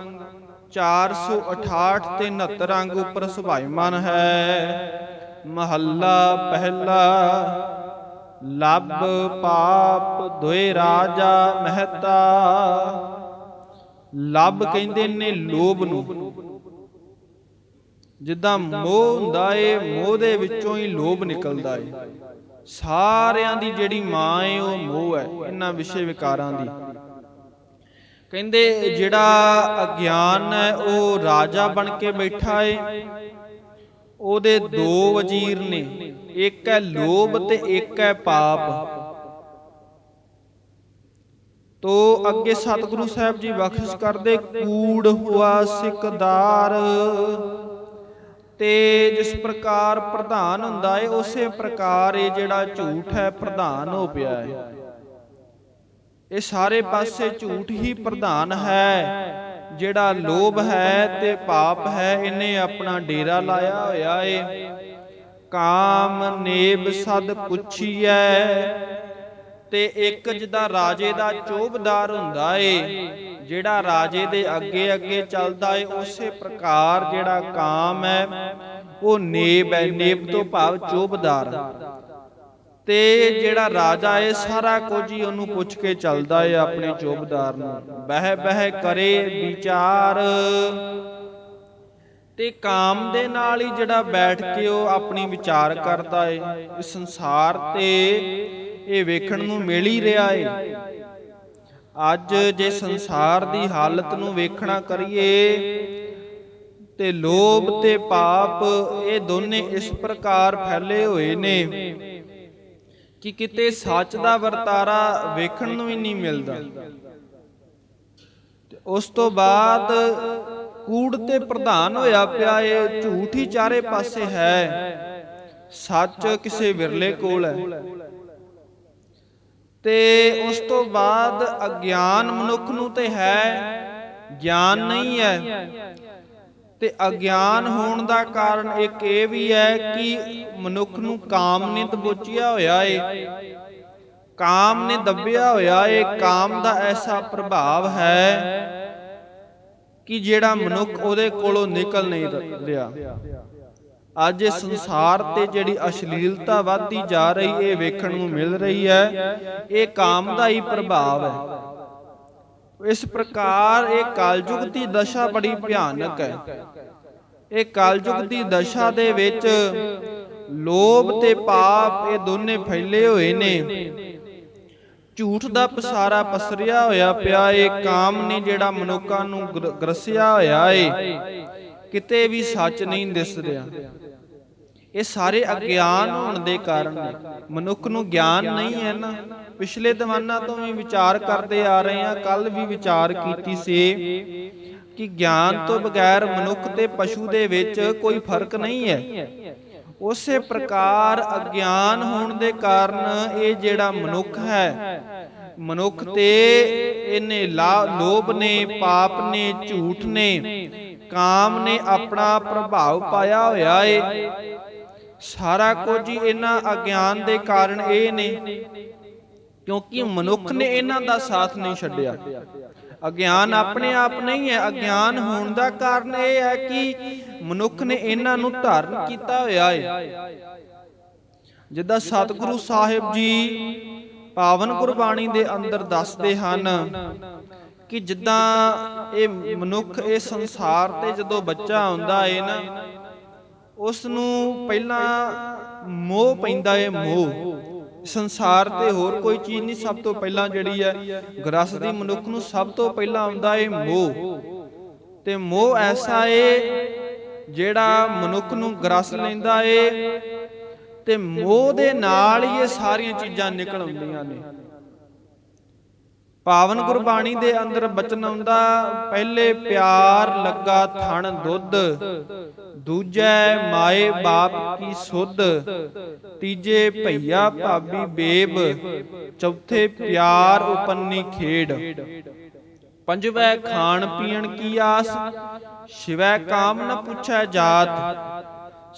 468 ਤੇ 69 ਅੰਗ ਉੱਪਰ ਸੁਭਾਈਮਾਨ ਹੈ। ਮਹੱਲਾ ਪਹਿਲਾ ਲੱਭ ਪਾਪ ਦੋਏ ਰਾਜਾ ਮਹਿਤਾ। ਲੱਭ ਕਹਿੰਦੇ ਨੇ ਲੋਭ ਨੂੰ। ਜਿੱਦਾਂ ਮੋਹ ਹੁੰਦਾ ਏ, ਮੋਹ ਦੇ ਵਿੱਚੋਂ ਹੀ ਲੋਭ ਨਿਕਲਦਾ ਏ। ਸਾਰਿਆਂ ਦੀ ਜਿਹੜੀ ਮਾਂ ਏ, ਉਹ ਮੋਹ ਹੈ, ਇਹਨਾਂ ਵਿਸ਼ੇ ਵਿਕਾਰਾਂ ਦੀ। ਕਹਿੰਦੇ ਜਿਹੜਾ ਅਗਿਆਨ ਹੈ, ਉਹ ਰਾਜਾ ਬਣ ਕੇ ਬੈਠਾ ਏ। ਉਹਦੇ ਦੋ ਵਜ਼ੀਰ ਨੇ, ਇੱਕ ਹੈ ਲੋਭ ਤੇ ਇੱਕ ਹੈ ਪਾਪ। ਤੋ ਅੱਗੇ ਸਤਿਗੁਰੂ ਸਾਹਿਬ ਜੀ ਬਖਸ਼ ਕਰਦੇ, ਕੂੜ ਹੁਆ ਸਿਕਦਾਰ। ਤੇ ਜਿਸ ਪ੍ਰਕਾਰ ਪ੍ਰਧਾਨ ਹੁੰਦਾ ਏ, ਉਸੇ ਪ੍ਰਕਾਰ ਇਹ ਜਿਹੜਾ ਝੂਠ ਹੈ, ਪ੍ਰਧਾਨ ਹੋ ਪਿਆ ਹੈ ਇਹ ਸਾਰੇ ਪਾਸੇ ਝੂਠ ਹੀ ਪ੍ਰਧਾਨ ਹੈ। ਜਿਹੜਾ ਲੋਭ ਹੈ ਤੇ ਪਾਪ ਹੈ, ਇਹਨੇ ਆਪਣਾ ਡੇਰਾ ਲਾਇਆ ਹੋਇਆ ਏ। ਕਾਮ ਨੇਬ ਸਦ ਪੁੱਛੀਐ। ਤੇ ਇੱਕ ਜਿਹਦਾ ਰਾਜੇ ਦਾ ਚੋਬਦਾਰ ਹੁੰਦਾ ਏ ਜਿਹੜਾ ਰਾਜੇ ਦੇ ਅੱਗੇ ਅੱਗੇ ਚੱਲਦਾ ਏ, ਉਸੇ ਪ੍ਰਕਾਰ ਜਿਹੜਾ ਕਾਮ ਹੈ, ਉਹ ਨੇਬ ਹੈ, ਨੇਬ ਤੋਂ ਭਾਵ ਚੋਬਦਾਰ। ਤੇ ਜਿਹੜਾ ਰਾਜਾ ਏ, ਸਾਰਾ ਕੁਝ ਹੀ ਉਹਨੂੰ ਪੁੱਛ ਕੇ ਚੱਲਦਾ ਏ ਆਪਣੇ ਚੋਬਦਾਰ ਨੂੰ। ਬਹਿ ਬਹਿ ਕਰੇ ਵਿਚਾਰ। ਤੇ ਕਾਮ ਦੇ ਨਾਲ ਹੀ ਜਿਹੜਾ ਬੈਠ ਕੇ ਉਹ ਆਪਣੀ ਵਿਚਾਰ ਕਰਦਾ ਏ, ਇਸ ਸੰਸਾਰ ਤੇ ਇਹ ਵੇਖਣ ਨੂੰ ਮਿਲ ਹੀ ਰਿਹਾ ਏ। ਅੱਜ ਜੇ ਸੰਸਾਰ ਦੀ ਹਾਲਤ ਨੂੰ ਵੇਖਣਾ ਕਰੀਏ ਤੇ ਲੋਭ ਤੇ ਪਾਪ ਇਹ ਦੋਨੇ ਇਸ ਪ੍ਰਕਾਰ ਫੈਲੇ ਹੋਏ ਨੇ ਕਿ ਕਿਤੇ ਸੱਚ ਦਾ ਵਰਤਾਰਾ ਵੇਖਣ ਨੂੰ ਹੀ ਨਹੀਂ ਮਿਲਦਾ। ਉਸ ਤੋਂ ਬਾਅਦ ਕੂੜ ਤੇ ਪ੍ਰਧਾਨ ਹੋਇਆ ਪਿਆ ਏ ਝੂਠ ਹੀ ਚਾਰੇ ਪਾਸੇ ਹੈ। ਸੱਚ ਕਿਸੇ ਵਿਰਲੇ ਕੋਲ ਹੈ। ਤੇ ਉਸ ਤੋਂ ਬਾਅਦ ਅਗਿਆਨ ਮਨੁੱਖ ਨੂੰ ਤੇ ਹੈ, ਗਿਆਨ ਨਹੀਂ ਹੈ। ਤੇ ਅਗਿਆਨ ਹੋਣ ਦਾ ਕਾਰਨ ਇੱਕ ਇਹ ਵੀ ਹੈ ਕਿ ਮਨੁੱਖ ਨੂੰ ਕਾਮ ਨੇ ਦਬੋਚਿਆ ਹੋਇਆ ਏ। ਕਾਮ ਨੇ ਦੱਬਿਆ ਹੋਇਆ ਏ। ਕਾਮ ਦਾ ਐਸਾ ਪ੍ਰਭਾਵ ਹੈ ਕਿ ਜਿਹੜਾ ਮਨੁੱਖ ਉਹਦੇ ਕੋਲੋਂ ਨਿਕਲ ਨਹੀਂ ਰਿਹਾ। ਅੱਜ ਇਸ ਸੰਸਾਰ ਤੇ ਜਿਹੜੀ ਅਸ਼ਲੀਲਤਾ ਵੱਧਦੀ ਜਾ ਰਹੀ, ਇਹ ਵੇਖਣ ਨੂੰ ਮਿਲ ਰਹੀ ਹੈ। ਇਹ ਕਾਮ ਦਾ ਹੀ ਪ੍ਰਭਾਵ ਹੈ। ਇਸ ਪ੍ਰਕਾਰ ਇਹ ਕਲਯੁਗ ਦੀ ਦਸ਼ਾ ਬੜੀ ਭਿਆਨਕ ਹੈ। ਇਹ ਕਲਯੁਗ ਦੀ ਦਸ਼ਾ ਦੇ ਵਿੱਚ ਲੋਭ ਤੇ ਪਾਪ ਇਹ ਦੋਨੇ ਫੈਲੇ ਹੋਏ ਨੇ। ਝੂਠ ਦਾ ਪਸਾਰਾ ਪਸਰਿਆ ਹੋਇਆ ਪਿਆ ਏ ਕਾਮ ਨੇ ਜਿਹੜਾ ਮਨੁੱਖਾਂ ਨੂੰ ਗਰ- ਗਰਸਿਆ ਹੋਇਆ ਏ। ਕਿਤੇ ਵੀ ਸੱਚ ਨਹੀਂ ਦਿਸ ਰਿਹਾ। ਇਹ ਸਾਰੇ ਅਗਿਆਨ ਹੋਣ ਦੇ ਕਾਰਨ ਮਨੁੱਖ ਨੂੰ ਗਿਆਨ ਨਹੀਂ ਹੈ ਨਾ। ਪਿਛਲੇ ਦਿਵਾਨਾਂ ਤੋਂ ਵੀ ਵਿਚਾਰ ਕਰਦੇ ਆ ਰਹੇ ਹਾਂ ਕੱਲ ਵੀ ਵਿਚਾਰ ਕੀਤੀ ਸੀ ਕਿ ਗਿਆਨ ਤੋਂ ਬਗੈਰ ਮਨੁੱਖ ਤੇ ਪਸ਼ੂ ਦੇ ਵਿੱਚ ਕੋਈ ਫ਼ਰਕ ਨਹੀਂ ਹੈ। ਉਸੇ ਪ੍ਰਕਾਰ ਅਗਿਆਨ ਹੋਣ ਦੇ ਕਾਰਨ ਇਹ ਜਿਹੜਾ ਮਨੁੱਖ ਹੈ, ਮਨੁੱਖ ਤੇ ਇਹਨੇ ਲਾ- ਲੋਭ ਨੇ, ਪਾਪ ਨੇ, ਝੂਠ ਨੇ ਕਾਮ ਨੇ ਆਪਣਾ ਪ੍ਰਭਾਵ ਪਾਇਆ ਹੋਇਆ ਏ। ਸਾਰਾ ਕੁਝ ਹੀ ਇਹਨਾਂ ਅਗਿਆਨ ਦੇ ਕਾਰਨ ਇਹ ਨੇ, ਕਿਉਂਕਿ ਮਨੁੱਖ ਨੇ ਇਹਨਾਂ ਦਾ ਸਾਥ ਨਹੀਂ ਛੱਡਿਆ। ਅਗਿਆਨ ਆਪਣੇ ਆਪ ਨਹੀਂ ਹੈ, ਅਗਿਆਨ ਹੋਣ ਦਾ ਕਾਰਨ ਇਹ ਹੈ ਕਿ ਮਨੁੱਖ ਨੇ ਇਹਨਾਂ ਨੂੰ ਧਾਰਨ ਕੀਤਾ ਹੋਇਆ ਹੈ ਜਿੱਦਾਂ ਸਤਿਗੁਰੂ ਸਾਹਿਬ ਜੀ ਪਾਵਨ ਗੁਰਬਾਣੀ ਦੇ ਅੰਦਰ ਦੱਸਦੇ ਹਨ ਕਿ ਜਿੱਦਾਂ ਇਹ ਮਨੁੱਖ, ਇਹ ਸੰਸਾਰ ਤੇ ਜਦੋਂ ਬੱਚਾ ਆਉਂਦਾ ਏ ਨਾ ਉਸ ਨੂੰ ਪਹਿਲਾਂ ਮੋਹ ਪੈਂਦਾ ਏ ਮੋਹ। ਸੰਸਾਰ ਤੇ ਹੋਰ ਕੋਈ ਚੀਜ਼ ਨਹੀਂ, ਸਭ ਤੋਂ ਪਹਿਲਾਂ ਜਿਹੜੀ ਹੈ ਗ੍ਰਸਦੀ ਮਨੁੱਖ ਨੂੰ ਸਭ ਤੋਂ ਪਹਿਲਾਂ ਆਉਂਦਾ ਏ ਮੋਹ। ਤੇ ਮੋਹ ਐਸਾ ਏ ਜਿਹੜਾ ਮਨੁੱਖ ਨੂੰ ਗ੍ਰਸ ਲੈਂਦਾ ਏ ਤੇ ਮੋਹ ਦੇ ਨਾਲ ਹੀ ਇਹ ਸਾਰੀਆਂ ਚੀਜ਼ਾਂ ਨਿਕਲ ਆਉਂਦੀਆਂ ਨੇ। ਪਾਵਨ ਗੁਰਬਾਣੀ ਦੇ ਅੰਦਰ ਬਚਨ ਆਉਂਦਾ ਪਹਿਲੇ ਪਿਆਰ ਲੱਗਾ ਥਣ ਦੁੱਧ ਦੂਜੈ ਮਾਏ ਬਾਪ ਕੀ ਸੁਧ ਤੀਜੇ ਭਈਆ ਭਾਬੀ ਬੇਬ ਚੌਥੇ ਪਿਆਰ ਉਪੰਨੀ ਖੇਡ। ਪੰਜਵੈ ਖਾਣ ਪੀਣ ਕੀ ਆਸ ਛਿਵੈ ਕਾਮ ਨ ਪੁੱਛੈ ਜਾਤ